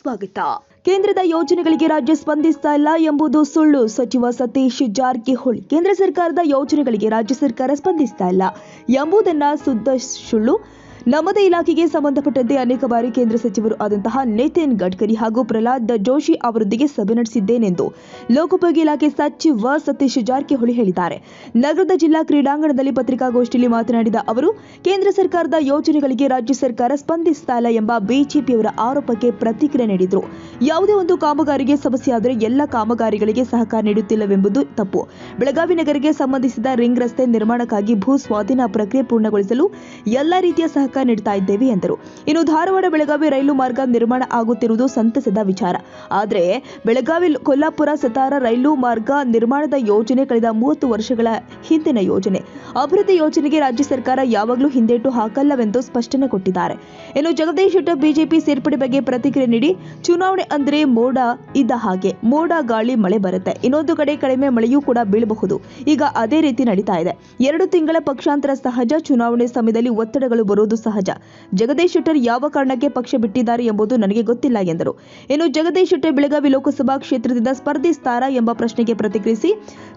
ಸ್ವಾಗತ. ಕೇಂದ್ರದ ಯೋಜನೆಗಳಿಗೆ ರಾಜ್ಯ ಸ್ಪಂದಿಸ್ತಾ ಇಲ್ಲ ಎಂಬುದು ಸುಳ್ಳು. ಸಚಿವ ಸತೀಶ್ ಜಾರಕಿಹೊಳಿ ಕೇಂದ್ರ ಸರ್ಕಾರದ ಯೋಜನೆಗಳಿಗೆ ರಾಜ್ಯ ಸರ್ಕಾರ ಸ್ಪಂದಿಸ್ತಾ ಇಲ್ಲ ಎಂಬುದನ್ನ ಸುದ್ದ ಸುಳ್ಳು. ನಮ್ಮದೇ ಇಲಾಖೆಗೆ ಸಂಬಂಧಪಟ್ಟಂತೆ ಅನೇಕ ಬಾರಿ ಕೇಂದ್ರ ಸಚಿವರು ಆದಂತಹ ನಿತಿನ್ ಗಡ್ಕರಿ ಹಾಗೂ ಪ್ರಹ್ಲಾದ್ ಜೋಶಿ ಅವರೊಂದಿಗೆ ಸಭೆ ನಡೆಸಿದ್ದೇನೆಂದು ಲೋಕೋಪಯೋಗಿ ಇಲಾಖೆ ಸಚಿವ ಸತೀಶ್ ಜಾರಕಿಹೊಳಿ ಹೇಳಿದ್ದಾರೆ. ನಗರದ ಜಿಲ್ಲಾ ಕ್ರೀಡಾಂಗಣದಲ್ಲಿ ಪತ್ರಿಕಾಗೋಷ್ಠಿಯಲ್ಲಿ ಮಾತನಾಡಿದ ಅವರು, ಕೇಂದ್ರ ಸರ್ಕಾರದ ಯೋಜನೆಗಳಿಗೆ ರಾಜ್ಯ ಸರ್ಕಾರ ಸ್ಪಂದಿಸ್ತಾ ಇಲ್ಲ ಎಂಬ ಬಿಜೆಪಿಯವರ ಆರೋಪಕ್ಕೆ ಪ್ರತಿಕ್ರಿಯೆ ನೀಡಿದರು. ಯಾವುದೇ ಒಂದು ಕಾಮಗಾರಿಗೆ ಸಮಸ್ಯೆಯಾದರೆ ಎಲ್ಲ ಕಾಮಗಾರಿಗಳಿಗೆ ಸಹಕಾರ ನೀಡುತ್ತಿಲ್ಲವೆಂಬುದು ತಪ್ಪು. ಬೆಳಗಾವಿ ನಗರಿಗೆ ಸಂಬಂಧಿಸಿದ ರಿಂಗ್ ರಸ್ತೆ ನಿರ್ಮಾಣಕ್ಕಾಗಿ ಭೂ ಸ್ವಾಧೀನ ಪ್ರಕ್ರಿಯೆ ಪೂರ್ಣಗೊಳಿಸಲು ಎಲ್ಲ ರೀತಿಯ ಸಹಕಾರ ನೀಡುತ್ತಾ ಇದ್ದೇವೆ ಎಂದರು. ಇನ್ನು ಧಾರವಾಡ ಬೆಳಗಾವಿ ರೈಲು ಮಾರ್ಗ ನಿರ್ಮಾಣ ಆಗುತ್ತಿರುವುದು ಸಂತಸದ ವಿಚಾರ. ಆದರೆ ಬೆಳಗಾವಿ ಕೊಲ್ಲಾಪುರ ಸತಾರ ರೈಲು ಮಾರ್ಗ ನಿರ್ಮಾಣದ ಯೋಜನೆ ಕಳೆದ ಮೂವತ್ತು ವರ್ಷಗಳ ಹಿಂದಿನ ಯೋಜನೆ. ಅಭಿವೃದ್ಧಿ ಯೋಜನೆಗೆ ರಾಜ್ಯ ಸರ್ಕಾರ ಯಾವಾಗಲೂ ಹಿಂದೇಟು ಹಾಕಲ್ಲವೆಂದು ಸ್ಪಷ್ಟನೆ ಕೊಟ್ಟಿದ್ದಾರೆ. ಇನ್ನು ಜಗದೀಶ್ ಶೆಟ್ಟರ್ ಬಿಜೆಪಿ ಸೇರ್ಪಡೆ ಬಗ್ಗೆ ಪ್ರತಿಕ್ರಿಯೆ ನೀಡಿ ಚುನಾವಣೆ ಅಂದ್ರೆ ಮೋಡ ಇದ್ದ ಹಾಗೆ. ಮೋಡ ಗಾಳಿ ಮಳೆ ಬರುತ್ತೆ. ಇನ್ನೊಂದು ಕಡೆ ಕಡಿಮೆ ಮಳೆಯೂ ಕೂಡ ಬೀಳಬಹುದು. ಈಗ ಅದೇ ರೀತಿ ನಡೀತಾ ಇದೆ. ಎರಡು ತಿಂಗಳ ಪಕ್ಷಾಂತರ ಸಹಜ ಚುನಾವಣೆ ಸಮಯದಲ್ಲಿ ಒತ್ತಡಗಳು ಬರುವುದು ಸಹಜ. ಜಗದೀಶ್ ಶೆಟ್ಟರ್ ಯಾವ ಕಾರಣಕ್ಕೆ ಪಕ್ಷ ಬಿಟ್ಟಿದ್ದಾರೆ ಎಂಬುದು ನನಗೆ ಗೊತ್ತಿಲ್ಲ ಎಂದರು. ಇನ್ನು ಜಗದೀಶ್ ಶೆಟ್ಟರ್ ಬೆಳಗಾವಿ ಲೋಕಸಭಾ ಕ್ಷೇತ್ರದಿಂದ ಸ್ಪರ್ಧಿಸ್ತಾರಾ ಎಂಬ ಪ್ರಶ್ನೆಗೆ ಪ್ರತಿಕ್ರಿಯಿಸಿ,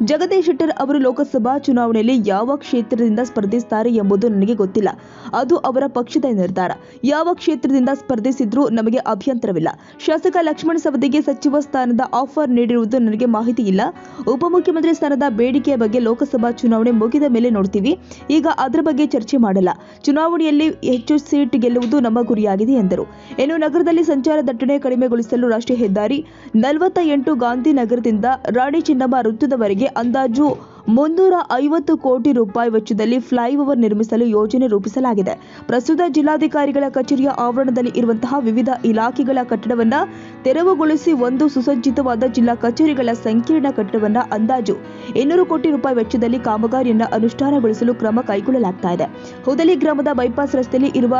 ಜಗದೀಶ್ ಶೆಟ್ಟರ್ ಅವರು ಲೋಕಸಭಾ ಚುನಾವಣೆಯಲ್ಲಿ ಯಾವ ಕ್ಷೇತ್ರದಿಂದ ಸ್ಪರ್ಧಿಸ್ತಾರೆ ಎಂಬುದು ನನಗೆ ಗೊತ್ತಿಲ್ಲ. ಅದು ಅವರ ಪಕ್ಷದ ನಿರ್ಧಾರ. ಯಾವ ಕ್ಷೇತ್ರದಿಂದ ಸ್ಪರ್ಧಿಸಿದ್ರೂ ನಮಗೆ ಅಭ್ಯಂತರವಿಲ್ಲ. ಶಾಸಕ ಲಕ್ಷ್ಮಣ ಸವದಿಗೆ ಸಚಿವ ಸ್ಥಾನದ ಆಫರ್ ನೀಡಿರುವುದು ನನಗೆ ಮಾಹಿತಿ ಇಲ್ಲ. ಉಪಮುಖ್ಯಮಂತ್ರಿ ಸ್ಥಾನದ ಬೇಡಿಕೆಯ ಬಗ್ಗೆ ಲೋಕಸಭಾ ಚುನಾವಣೆ ಮುಗಿದ ಮೇಲೆ ನೋಡ್ತೀವಿ. ಈಗ ಅದರ ಬಗ್ಗೆ ಚರ್ಚೆ ಮಾಡಲ್ಲ. ಚುನಾವಣೆಯಲ್ಲಿ ಹೆಚ್ಚು ಸೀಟ್ ಗೆಲ್ಲುವುದು ನಮ್ಮ ಗುರಿಯಾಗಿದೆ ಎಂದರು. ಇನ್ನು ನಗರದಲ್ಲಿ ಸಂಚಾರ ದಟ್ಟಣೆ ಕಡಿಮೆಗೊಳಿಸಲು ರಾಷ್ಟ್ರೀಯ ಹೆದ್ದಾರಿ ನಲವತ್ತ ಎಂಟು ಗಾಂಧಿನಗರದಿಂದ ರಾಣಿ ಚಿನ್ನಮ್ಮ ವೃತ್ತದವರೆಗೆ ಅಂದಾಜು ಮುನ್ನೂರ ಐವತ್ತು ಕೋಟಿ ರೂಪಾಯಿ ವೆಚ್ಚದಲ್ಲಿ ಫ್ಲೈಓವರ್ ನಿರ್ಮಿಸಲು ಯೋಜನೆ ರೂಪಿಸಲಾಗಿದೆ. ಪ್ರಸ್ತುತ ಜಿಲ್ಲಾಧಿಕಾರಿಗಳ ಕಚೇರಿಯ ಆವರಣದಲ್ಲಿ ಇರುವಂತಹ ವಿವಿಧ ಇಲಾಖೆಗಳ ಕಟ್ಟಡವನ್ನ ತೆರವುಗೊಳಿಸಿ ಒಂದು ಸುಸಜ್ಜಿತವಾದ ಜಿಲ್ಲಾ ಕಚೇರಿಗಳ ಸಂಕೀರ್ಣ ಕಟ್ಟಡವನ್ನು ಅಂದಾಜು ಇನ್ನೂರು ಕೋಟಿ ರೂಪಾಯಿ ವೆಚ್ಚದಲ್ಲಿ ಕಾಮಗಾರಿಯನ್ನು ಅನುಷ್ಠಾನಗೊಳಿಸಲು ಕ್ರಮ ಕೈಗೊಳ್ಳಲಾಗ್ತಾ ಇದೆ. ಹುದಲಿ ಗ್ರಾಮದ ಬೈಪಾಸ್ ರಸ್ತೆಯಲ್ಲಿ ಇರುವ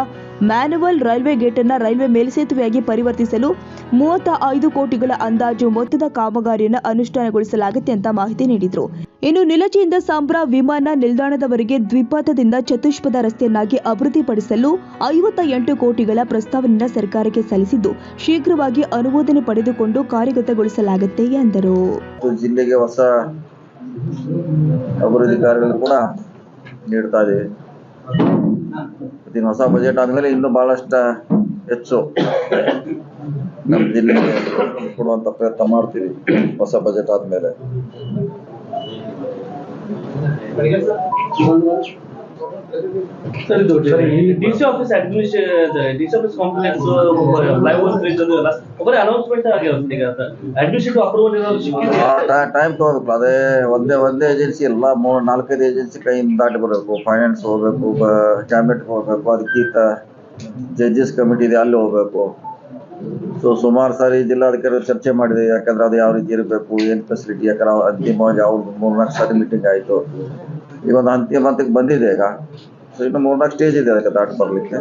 ಮ್ಯಾನುವಲ್ ರೈಲ್ವೆ ಗೇಟ್ ಅನ್ನು ರೈಲ್ವೆ ಮೇಲ್ಸೇತುವೆಯಾಗಿ ಪರಿವರ್ತಿಸಲು ಮೂವತ್ತ ಐದು ಕೋಟಿಗಳ ಅಂದಾಜು ಮೊತ್ತದ ಕಾಮಗಾರಿಯನ್ನು ಅನುಷ್ಠಾನಗೊಳಿಸಲಾಗುತ್ತೆ ಅಂತ ಮಾಹಿತಿ ನೀಡಿದ್ರು. ಇನ್ನು ನಿಲಜಿಯಿಂದ ಸಾಂಬ್ರಾ ವಿಮಾನ ನಿಲ್ದಾಣದವರೆಗೆ ದ್ವಿಪಥದಿಂದ ಚತುಷ್ಪದ ರಸ್ತೆಯನ್ನಾಗಿ ಅಭಿವೃದ್ಧಿಪಡಿಸಲು ಐವತ್ತ ಎಂಟು ಕೋಟಿಗಳ ಪ್ರಸ್ತಾವನೆಯನ್ನು ಸರ್ಕಾರಕ್ಕೆ ಸಲ್ಲಿಸಿದ್ದು, ಶೀಘ್ರವಾಗಿ ಅನುಮೋದನೆ ಪಡೆದುಕೊಂಡು ಕಾರ್ಯಗತಗೊಳಿಸಲಾಗುತ್ತೆ ಎಂದರು. ಜಿಲ್ಲೆಗೆ ಹೊಸ ಅಭಿವೃದ್ಧಿ ಕಾರ್ಯಗಳು ಕೂಡ ನೀಡ್ತಾ ಇದೆ. ಹೊಸ ಬಜೆಟ್ ಆದ್ಮೇಲೆ ಇನ್ನು ಬಹಳಷ್ಟು ಹೆಚ್ಚು ನಮ್ಮ ಜಿಲ್ಲೆಗೆ ಕೊಡುವಂತ ಪ್ರಯತ್ನ ಮಾಡ್ತೀವಿ. ಹೊಸ ಬಜೆಟ್ ಆದ್ಮೇಲೆ. Sir DC office administration DC office complex flyover bridge ಅದು ಎಲ್ಲ ಬರೀ ಅನೌನ್ಸ್ಮೆಂಟ್ ಆಗಿರುತ್ತೆ ಈಗ ಅಡ್ಮಿನಿಸ್ಟ್ರೇಟಿವ್ ಅಪ್ರೂವಲ್ ಇರೋದು ಟೈಮ್ ತಗೋಬೇಕು. ಅದೇ ಒಂದೇ ಒಂದೇ ಏಜೆನ್ಸಿ ಎಲ್ಲ ಮೂರು ನಾಲ್ಕೈದು ಏಜೆನ್ಸಿ ಕೈಯಿಂದ ದಾಟಿ ಬರಬೇಕು. ಫೈನಾನ್ಸ್ ಹೋಗ್ಬೇಕು ಕ್ಯಾಬಿನೆಟ್ ಹೋಗ್ಬೇಕು ಅದಕ್ಕಿಂತ ಜಡ್ಜಸ್ ಕಮಿಟಿ ಇದೆ ಅಲ್ಲಿ ಹೋಗ್ಬೇಕು. ಸೊ ಸುಮಾರು ಸಾರಿ ಜಿಲ್ಲಾಧಿಕಾರಿ ಚರ್ಚೆ ಮಾಡಿದೆ ಯಾಕಂದ್ರೆ ಅದು ಯಾವ ರೀತಿ ಇರಬೇಕು ಏನ್ ಫೆಸಿಲಿಟಿ ಯಾಕಂದ್ರೆ ಅವ್ರು ಅಂತಿಮವಾಗಿ ಅವ್ರದ್ದು ಮೂರ್ನಾಲ್ಕು ಸಾರಿ ಮೀಟಿಂಗ್ ಆಯ್ತು. ಈಗ ಒಂದು ಅಂತಿಮ ಹಂತಕ್ಕೆ ಬಂದಿದೆ ಈಗ. ಸೊ ಇನ್ನು ಮೂರ್ನಾಲ್ಕು ಸ್ಟೇಜ್ ಇದೆ ಅದಕ್ಕೆ ದಾಟಿ ಬರ್ಲಿಕ್ಕೆ.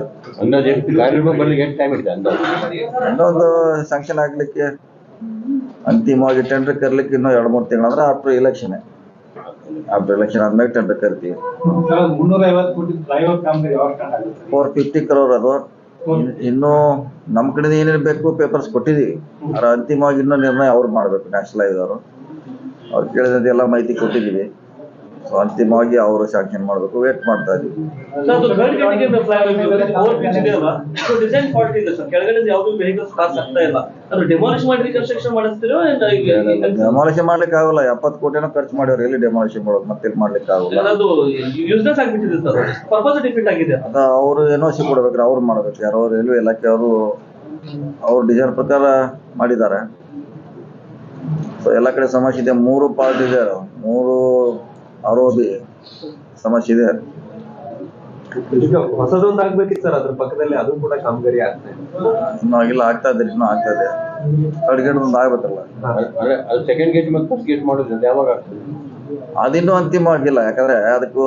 ಇನ್ನೊಂದು ಸ್ಯಾಂಕ್ಷನ್ ಆಗ್ಲಿಕ್ಕೆ ಅಂತಿಮವಾಗಿ ಟೆಂಡರ್ ಕರ್ಲಿಕ್ಕೆ ಇನ್ನೂ ಎರಡು ಮೂರು ತಿಂಗಳು ಅಂದ್ರೆ ಆಫ್ಟರ್ ಎಲೆಕ್ಷನ್ ಆಫ್ಟರ್ ಎಲೆಕ್ಷನ್ ಆದ್ಮೇಲೆ ಟೆಂಡರ್ ಕರಿತೀವಿ. ಫೋರ್ ಫಿಫ್ಟಿ ಕ್ರೋರ್ ಅದು. ಇನ್ನು ನಮ್ಮ ಕಡೆಯಿಂದ ಏನೇನು ಬೇಕು ಪೇಪರ್ಸ್ ಕೊಟ್ಟಿದ್ದೀವಿ. ಅದ್ರ ಅಂತಿಮವಾಗಿ ಇನ್ನೂ ನಿರ್ಣಯ ಅವ್ರು ಮಾಡಬೇಕು ನ್ಯಾಷನಲೈಸ್ ಅವರು. ಅವ್ರು ಕೇಳಿದಂತೆ ಎಲ್ಲ ಮಾಹಿತಿ ಕೊಟ್ಟಿದ್ದೀವಿ. ಸೊ ಅಂತಿಮವಾಗಿ ಅವರು ಸ್ಯಾಂಕ್ಷನ್ ಮಾಡಬೇಕು ವೇಟ್ ಮಾಡ್ತಾ ಇದ್ದೀವಿ. ಡೆಮಾಲಿಷ್ ಮಾಡ್ಲಿಕ್ಕೆ ಆಗಲ್ಲ. ಎಪ್ಪತ್ತು ಕೋಟಿ ಖರ್ಚು ಮಾಡ್ಯಾವ್ರಿ ಎಲ್ಲಿ ಡೆಮಾಲಿಷನ್ ಮಾಡೋದು? ಮತ್ತೆ ಮಾಡ್ಲಿಕ್ಕೆ ಆಗಲ್ಲ? ಅದು ಅವರು ಸಿ ಕೊಡ್ಬೇಕ್ರಿ ಅವ್ರು ಮಾಡ್ಬೇಕು. ಯಾರೋ ರೈಲ್ವೆ ಇಲಾಖೆ ಅವರು ಅವ್ರ ಡಿಸೈನ್ ಪ್ರಕಾರ ಮಾಡಿದ್ದಾರೆ. ಸೊ ಎಲ್ಲ ಕಡೆ ಸಮಸ್ಯೆ ಇದೆ. ಮೂರು ಪಾರ್ಟ್ ಇದೆ ಮೂರು ಆರೋಪಿ ಸಮಸ್ಯೆ ಇದೆ. ಈಗ ಹೊಸದೊಂದು ಆಗ್ಬೇಕಿತ್ತು ಸರ್ ಅದ್ರ ಪಕ್ಕದಲ್ಲಿ ಅದು ಕೂಡ ಕಾಮಗಾರಿ ಆಗ್ತದೆ ಇನ್ನೂ ಆಗಿಲ್ಲ ಆಗ್ತಾ ಇದೆ ಇನ್ನೂ ಆಗ್ತಾ ಇದೆ. ಥರ್ಡ್ ಗೇಟ್ ಒಂದು ಆಗ್ಬೇಕಲ್ಲ. ಅಂದ್ರೆ ಅದು ಸೆಕೆಂಡ್ ಗೇಟ್ ಮತ್ತು ಫಸ್ಟ್ ಗೇಟ್ ಮಾಡೋದ್ರಿಂದ ಯಾವಾಗ ಆಗ್ತದೆ? ಅದಿನ್ನೂ ಅಂತಿಮ ಆಗಿಲ್ಲ ಯಾಕಂದ್ರೆ ಅದಕ್ಕೂ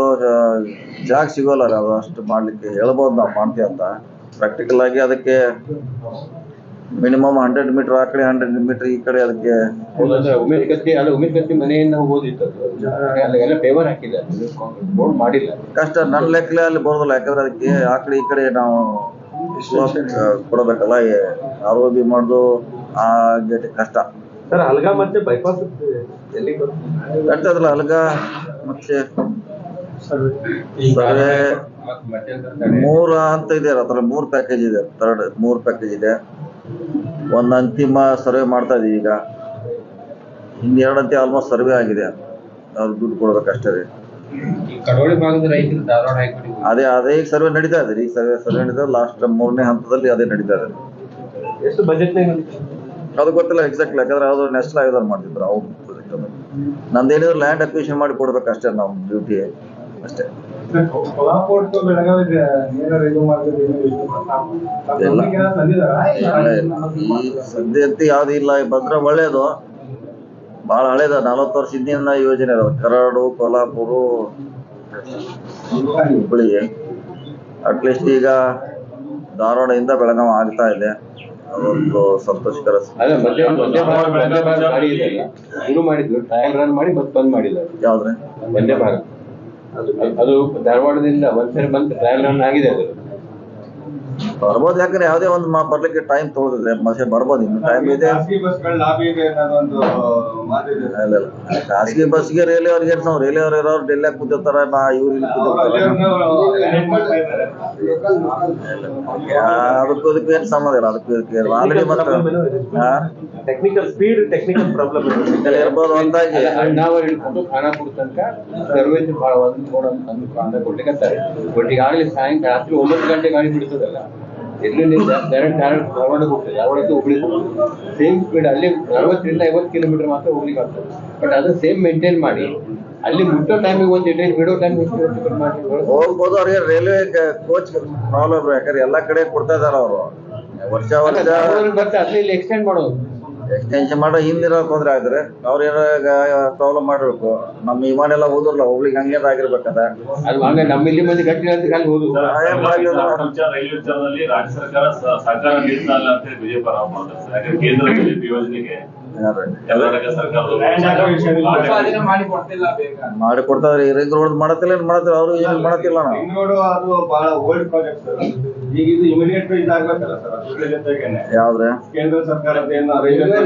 ಜಾಗ ಸಿಗೋಲ್ಲ ಅದು ಅಷ್ಟು ಮಾಡ್ಲಿಕ್ಕೆ ಹೇಳ್ಬೋದು ನಾವು ಮಾಡ್ತೀವಿ ಅಂತ. ಪ್ರಾಕ್ಟಿಕಲ್ ಆಗಿ ಅದಕ್ಕೆ ಮಿನಿಮಮ್ ಹಂಡ್ರೆಡ್ ಮೀಟರ್ ಆ ಕಡೆ ಹಂಡ್ರೆಡ್ ಮೀಟರ್ ಈ ಕಡೆ ಅದಕ್ಕೆ ಉಮೇಶ್ ಕತ್ತಿ ಅಲ್ಲ ಉಮೇಶ್ ಕತ್ತಿ ಮನೆಯಿಂದ ಹೋಗೋದಿತ್ತು ಅಲ್ಲೆಲ್ಲ ಪೇವರ್ ಹಾಕಿಲ್ಲ. ರೋಡ್ ಮಾಡಿಲ್ಲ. ಕಷ್ಟ ನನ್ನ ಲೆಕ್ಕಲೆ ಅಲ್ಲಿ ಬರೋದಿಲ್ಲ. ಯಾಕಂದ್ರೆ ಅದಕ್ಕೆ ಆ ಕಡೆ ಈ ಕಡೆ ನಾವು ಕೊಡಬೇಕಲ್ಲ ಆರ್ ಓ ಬಿ ಮಾಡೋದು ಆ ಗೇಟ್ ಕಷ್ಟ. ಸರ್ ಹಲ್ಗಾ ಮತ್ತೆ ಬೈಪಾಸ್ ಎಲ್ಲಿ ಬರುತ್ತೆ? ಕಟ್ಟದ್ರಲ್ಲ ಅಲ್ಗ ಮತ್ತೆ ಮೂರ ಮೂರು ಅಂತ ಇದೆ ಅದ್ರ ಮೂರ್ ಪ್ಯಾಕೇಜ್ ಇದೆ ತರ್ಡ್ ಮೂರ್ ಪ್ಯಾಕೇಜ್ ಇದೆ. ಒಂದ್ ಅಂತಿಮ ಸರ್ವೆ ಮಾಡ್ತಾ ಇದೀವಿ ಈಗ. ಇನ್ ಎರಡಂತಿ ಆಲ್ಮೋಸ್ಟ್ ಸರ್ವೆ ಆಗಿದೆ. ಅವ್ರು ದುಡ್ಡು ಕೊಡ್ಬೇಕಷ್ಟೇ ರೀ. ಈ ಕರಾವಳಿ ಭಾಗದ ರೈತರು ಧಾರವಾಡ ಹಾಕಿ ಅದೇ ಅದೇ ಈಗ ಸರ್ವೆ ನಡೀತಾ ಇದೆ ರೀ. ಸರ್ವೆ ಸರ್ವೆ ನಡೀತಾ ಲಾಸ್ಟ್ ಮೂರನೇ ಹಂತದಲ್ಲಿ ಅದೇ ನಡೀತಾ ಇದೆ. ಎಷ್ಟು ಬಜೆಟ್ ಅದು ಗೊತ್ತಿಲ್ಲ ಎಕ್ಸಾಕ್ಟ್ಲಿ ಯಾಕಂದ್ರೆ ಅದು ನ್ಯಾಷನಲ್ ಆಯೋಗ ಮಾಡ್ತಿದ್ರು ಅವ್ರು. ನಂದೇನಿದ್ರು ಲ್ಯಾಂಡ್ ಅಕ್ವಿಷನ್ ಮಾಡಿ ಕೊಡ್ಬೇಕಷ್ಟೇ ನಮ್ಮ ಡ್ಯೂಟಿ ಅಷ್ಟೇ. ಕೊಲ್ಹಾಪುರ ಟು ಬೆಳಗಾವಿ ನೇರ ರೈಲು ಮಾರ್ಗದ ಅಂತ ಯಾವ್ದು ಇಲ್ಲ. ಬಂದ್ರೆ ಒಳ್ಳೇದು. ಬಹಳ ಹಳೇದ. ನಲವತ್ತು ವರ್ಷ ಹಿಂದಿನ ಯೋಜನೆ ಅದ ಕರಾಡು ಕೊಲ್ಲಾಪುರ ಹುಬ್ಬಳ್ಳಿಗೆ ಅಟ್ಲೀಸ್ಟ್ ಈಗ ಧಾರವಾಡದಿಂದ ಬೆಳಗಾವಿ ಆಗ್ತಾ ಇದೆ. ಅದೊಂದು ಸಂತೋಷಕರ ಅಲ್ಲ ಮಧ್ಯ ಮಧ್ಯ ಭಾರತ ಗಾಡಿ ಇದೆಯಲ್ಲ ಶುರು ಮಾಡಿದ್ರು ಟ್ರಯಲ್ ರನ್ ಮಾಡಿ ಮತ್ತೆ ಬಂದ್ ಮಾಡಿದ್ದಾರೆ. ಯಾವ್ದ್ರೆ? ವಂದೇ ಭಾರತ್. ಅದು- ಧಾರವಾಡದಿಂದ ಒಂದ್ಸರಿ ಬಂದು ಟ್ರಯಲ್ ರನ್ ಆಗಿದೆ ಅದು. ಬರ್ಬೋದು ಯಾಕಂದ್ರೆ ಯಾವ್ದೇ ಒಂದು ಮಾ- ಬರ್ಲಿಕ್ಕೆ ಟೈಮ್ ತೊಗೊಳ್ತಿದ್ರೆ ಮತ್ತೆ ಬರ್ಬೋದು ಇನ್ನು ಟೈಮ್ ಇದೆ. ಇಲ್ಲ ಇಲ್ಲ ಖಾಸಗಿ ಬಸ್ಗೆ ರೈಲ್ವೆ ಅವ್ರಿಗೆ ನಾವು ರೈಲ್ವೆ ಅವ್ರು ಇರೋರು ಡೆಲ್ಲಿ ಕೂತಿರ್ತಾರ ನಾ ಇವ್ರಿ ಇಲ್ಲಿ ಕೂತಿರ್ತಾರ. ಅದಕ್ಕೂ ಅದಕ್ಕೂ ಏನ್ ಸಂಬಂಧ ಇಲ್ಲ ಅದಕ್ಕೂ ಇದಕ್ಕೆ ಆಲ್ರೆಡಿ ಮತ್ತೆ ಟೆಕ್ನಿಕಲ್ ಸ್ಪೀಡ್ ಟೆಕ್ನಿಕಲ್ ಪ್ರಾಬ್ಲಮ್ ಇರ್ಬೋದು ಅಂದಾಗಿ ನಾವು ಹಿಡ್ಕೊಂಡು ಖಾನಾಪುರ ತನಕ ಸರ್ವೇಸ್ ಬಹಳ ಒಂದು ಕೊಡ ಅಂತ ಕೊಡ್ಲಿಕ್ಕೆ ಕೊಡ್ಲಿಕ್ಕೆ ಬಟ್ ಈಗಾಗಲೇ ಸಾಯಂಕಾಲ ರಾತ್ರಿ ಒಂಬತ್ತು ಗಂಟೆ ಗಾಡಿ ಬಿಡ್ತದಲ್ಲ. ಎಲ್ಲಿಂದ ಡೈರೆಕ್ಟ್ ಡೈರೆಕ್ಟ್ ಧಾರವಾಡ ಹೋಗ್ತದೆ. ಧಾರವಾಡಕ್ಕೆ ಹುಬ್ಳಿ ಹೋಗ್ತದೆ ಸೇಮ್ ಸ್ಪೀಡ್ ಅಲ್ಲಿ ನಲವತ್ತರಿಂದ ಐವತ್ತು ಕಿಲೋಮೀಟರ್ ಮಾತ್ರ ಹೋಗ್ಲಿಕ್ಕೆ ಆಗ್ತದೆ. ಬಟ್ ಅದು ಸೇಮ್ ಮೇಂಟೈನ್ ಮಾಡಿ. ಅಲ್ಲಿ ಮುಟ್ಟೋ ಟೈಮಿಗೆ ಒಂದು ಟ್ರೈನ್ ಬಿಡೋ ಹೆಚ್ಚು ಹೋಗ್ಬೋದು ಅವ್ರಿಗೆ ರೈಲ್ವೆ ಕೋಚ್ ಪ್ರಾಬ್ಲಮ್ ಯಾಕಂದ್ರೆ ಎಲ್ಲಾ ಕಡೆ ಕೊಡ್ತಾ ಇದಾರ ಅವರು. ವರ್ಷ ವರ್ಷ ಬರ್ತಾರೆ ಅದನ್ನ ಇಲ್ಲಿ ಎಕ್ಸ್ಟೆಂಡ್ ಮಾಡೋದು. ಎಕ್ಸ್ಟೆನ್ಷನ್ ಮಾಡೋ ಹಿಂದಿರೋ ಹೋದ್ರೆ ಆದ್ರೆ ಅವ್ರ ಏನೋ ಪ್ರಾಬ್ಲಮ್ ಮಾಡ್ಬೇಕು. ನಮ್ಮ ವಿಮಾನ ಎಲ್ಲ ಹೋದ್ರಲ್ಲ ಹೋಗ್ಲಿಕ್ಕೆ ಹಂಗೇನಾರ ಆಗಿರ್ಬೇಕದ? ಅದು ಹಂಗೆ ನಮ್ಮ ಇಲ್ಲಿ ಮಂದಿ ಗಟ್ಟಿ ಅಂತ ಅಲ್ಲಿ ಹೋದ್ರು. ಏನ್ ಮಾಡಿದ್ರು? ವಿಚಾರ ರೈಲ್ವೆ ವಿಚಾರದಲ್ಲಿ ರಾಜ್ಯ ಸರ್ಕಾರ ಸ- ಸಹಕಾರ ನೀಡ್ತಾ ಇಲ್ಲ ಅಂತ ಹೇಳಿ ಬಿಜೆಪಿ ಆರೋಪ ಮಾಡ್ತಾರೆ ಸರ್. ಯಾಕಂದ್ರೆ ಕೇಂದ್ರ ಬಿಜೆಪಿ ಯೋಜನೆಗೆ ಕರ್ನಾಟಕ ಸರ್ಕಾರದ Land acquisition ಮಾಡಿ ಕೊಡ್ತಾವ್ರಿ ರಿಂಗ್ ರೋಡ್ ಮಾಡತ್ತಿಲ್ಲ ಏನ್ ಮಾಡತ್ತಿಲ್ಲ ಅವ್ರು ಏನು ಮಾಡತ್ತಿಲ್ಲ ನಾವು. ಅದು ಬಹಳ ಓಲ್ಡ್ ಪ್ರಾಜೆಕ್ಟ್ ಸರ್. ಈಗ ಇದು ಇಮಿಡಿಯೇಟ್ ಇದಾಗ್ಬೇಕಲ್ಲ ಸರ್ ಅದ್ರ ಜೊತೆಗೇನೆ ಯಾವ್ದ್ರೆ? ಕೇಂದ್ರ ಸರ್ಕಾರದ ಏನು ರೈಲ್ವೆ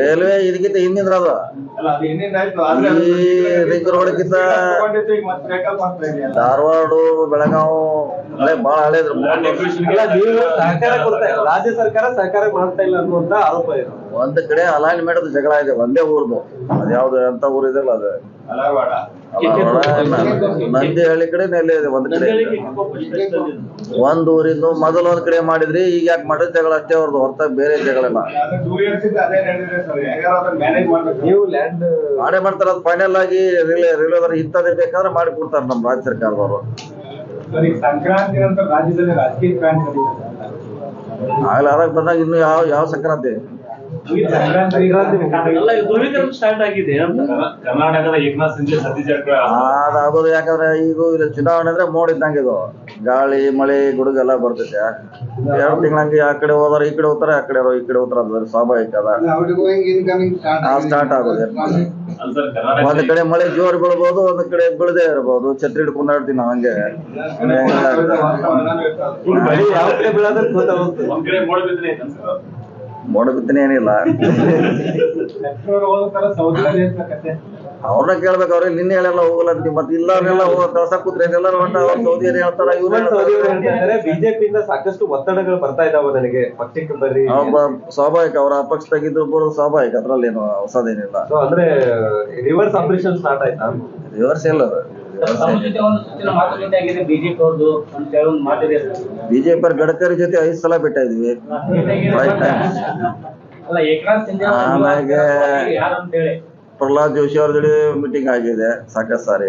ರೈಲ್ವೆ ಇದಕ್ಕಿಂತ ಹಿಂದಿನ ಅದು. ಅಲ್ಲ ಅದು ಇನ್ನೇನ್ ಆಯ್ತು ಆದ್ರೆ ಅದು ಈ ರಿಂಗ್ ರೋಡ್ಗಿಂತ ತಗೊಂಡಿದ್ದು ಈಗ ಮತ್ತೆ ಬ್ರೇಕಪ್ ಆಗ್ತಾ ಇದೆಯಲ್ಲ. ಧಾರವಾಡ ಬೆಳಗಾವ್ ಹಳೆ ಬಹಳ ಹಳೆ ಅಲ್ಲ ನೀವು ಸಹಕಾರ ಕೊಡ್ತಾ ಇಲ್ಲ. ರಾಜ್ಯ ಸರ್ಕಾರ ಸಹಕಾರ ಮಾಡ್ತಾ ಇಲ್ಲ ಅನ್ನುವಂತ ಆರೋಪ ಇದೆ. ಒಂದ್ ಕಡೆ ಅಲೈನ್ಮೆಂಟ್ ಜಗಳ ಇದೆ ಒಂದೇ ಊರ್ದು. ಅದ್ಯಾವ್ದು ಎಂತ ಅಂತ ಊರ್ ಇದೆಲ್ಲ ಅದು? ಅಲವಾಡ ನಂದಿ ಹಳ್ಳಿ ಕಡೆ ನೆಲೆ ಇದೆ ಒಂದ್ ಕಡೆ. ಒಂದ್ ಊರಿಂದ ಮೊದಲು ಒಂದ್ ಕಡೆ ಮಾಡಿದ್ರಿ ಈಗ ಯಾಕೆ ಮಾಡಿದ ಜಗಳ ಅಷ್ಟೇ ಅವ್ರದ್ದು ಹೊರತಾಗಿ ಬೇರೆ ಜಗಳ ಮಾಡೇ ಮಾಡ್ತಾರ ಅದು ಫೈನಲ್ ಆಗಿ ರೈಲ್ವೆ ರೈಲ್ವೆ ಇಂಥದ್ದೇ ಬೇಕಾದ್ರೆ ಮಾಡಿ ಕೊಡ್ತಾರ ನಮ್ ರಾಜ್ಯ ಸರ್ಕಾರದವರು. ಸಂಕ್ರಾಂತಿ ನಂತರ ರಾಜ್ಯದಲ್ಲಿ ರಾಜಕೀಯ ಕ್ರಾಂತಿ ನಡೀತದೆ ಆಗಲ್ಲ ಅದಾಗ ಬಂದಾಗ ಇನ್ನು ಯಾವ ಯಾವ ಸಂಕ್ರಾಂತಿ? ಸ್ಟಾರ್ಟ್ ಆಗಿದೆ. ಕರ್ನಾಟಕದ ಏಕನಾಥ್ ಸತೀಶ್ ಅದಾಗೋದು ಯಾಕಂದ್ರೆ ಈಗ ಇದು ಚುನಾವಣೆ ಅಂದ್ರೆ ಮೋಡ ಇದ್ದಂಗೆ ಇದು. ಗಾಳಿ ಮಳೆ ಗುಡುಗು ಎಲ್ಲ ಬರ್ತೈತೆ. ಎರಡು ತಿಂಗಳಂಗೆ ಆ ಕಡೆ ಹೋದಾರ ಈ ಕಡೆ ಹೋಗ್ತಾರೆ ಆ ಕಡೆ ಈ ಕಡೆ ಹೋಗ್ತಾರ ಅದು ಸ್ವಾಭಾವಿಕ ಅದ. ಸ್ಟಾರ್ಟ್ ಆಗೋದು. ಒಂದ್ ಕಡೆ ಮಳೆ ಜೋರ್ ಬೀಳ್ಬೋದು ಒಂದ್ ಕಡೆ ಬೀಳದೆ ಇರಬಹುದು ಛತ್ರಿ ಹಿಡ್ಕೊಂಡಾಡ್ತೀನಿ ನಾವ್ ಹಂಗೆ. ಯಾವ ಕಡೆ ಬೀಳೋದ್ರೆ ಗೊತ್ತಾಗುತ್ತೆ ಮೋಡ ಬಿತ್ತನೆ ಏನಿಲ್ಲ. ಅವ್ರನ್ನ ಕೇಳ್ಬೇಕು ಅವ್ರಿಗೆ ನಿನ್ನೆ ಹೇಳಲ್ಲ ಹೋಗಲ್ಲ ಅಂತ ಮತ್ತೆ ಇಲ್ಲಾರೆಲ್ಲ ಕೆಲಸ ಕೂತ್ರೆ ಎಲ್ಲರೂ ಅವ್ರು ಸೌದಿ ಏನ್ ಹೇಳ್ತಾರ ಇವ್ರು ಬಿಜೆಪಿಯಿಂದ ಸಾಕಷ್ಟು ಒತ್ತಡಗಳು ಬರ್ತಾ ಇದಾವೆ ನನಗೆ. ಪಕ್ಷಕ್ಕೆ ಬರ್ರಿ. ಸ್ವಾಭಾವಿಕ ಅವ್ರ ಅಪಕ್ಷ ತೆಗೆದ್ರು ಬಿಡೋದು ಸ್ವಾಭಾವಿಕ. ಅದ್ರಲ್ಲೇನು ಹೊಸದೇನಿಲ್ಲ. ಸೊ ಅಂದ್ರೆ ರಿವರ್ಸ್ ಆಪರೇಷನ್ ಸ್ಟಾರ್ಟ್ ಆಯ್ತಾ? ರಿವರ್ಸ್ ಇಲ್ಲ ಬಿಜೆಪಿ ಅವ್ರ ಅಂತ ಹೇಳಿ ಒಂದು ಮಾತಿದೆ ಸರ್. ಬಿಜೆಪಿ ಗಡ್ಕರಿ ಜೊತೆ ಐದ್ ಸಲ ಬಿಟ್ಟ ಇದ್ವಿ. ಆಮೇಲೆ ಅಲ್ಲ ಏಕನಾಥ್ ಶಿಂದೆ ಯಾರು ಅಂತ ಹೇಳಿ ಪ್ರಹ್ಲಾದ್ ಜೋಶಿ ಅವ್ರ ಜೊತೆ ಮೀಟಿಂಗ್ ಆಗಿದೆ ಸಾಕಷ್ಟು ಸಾರಿ.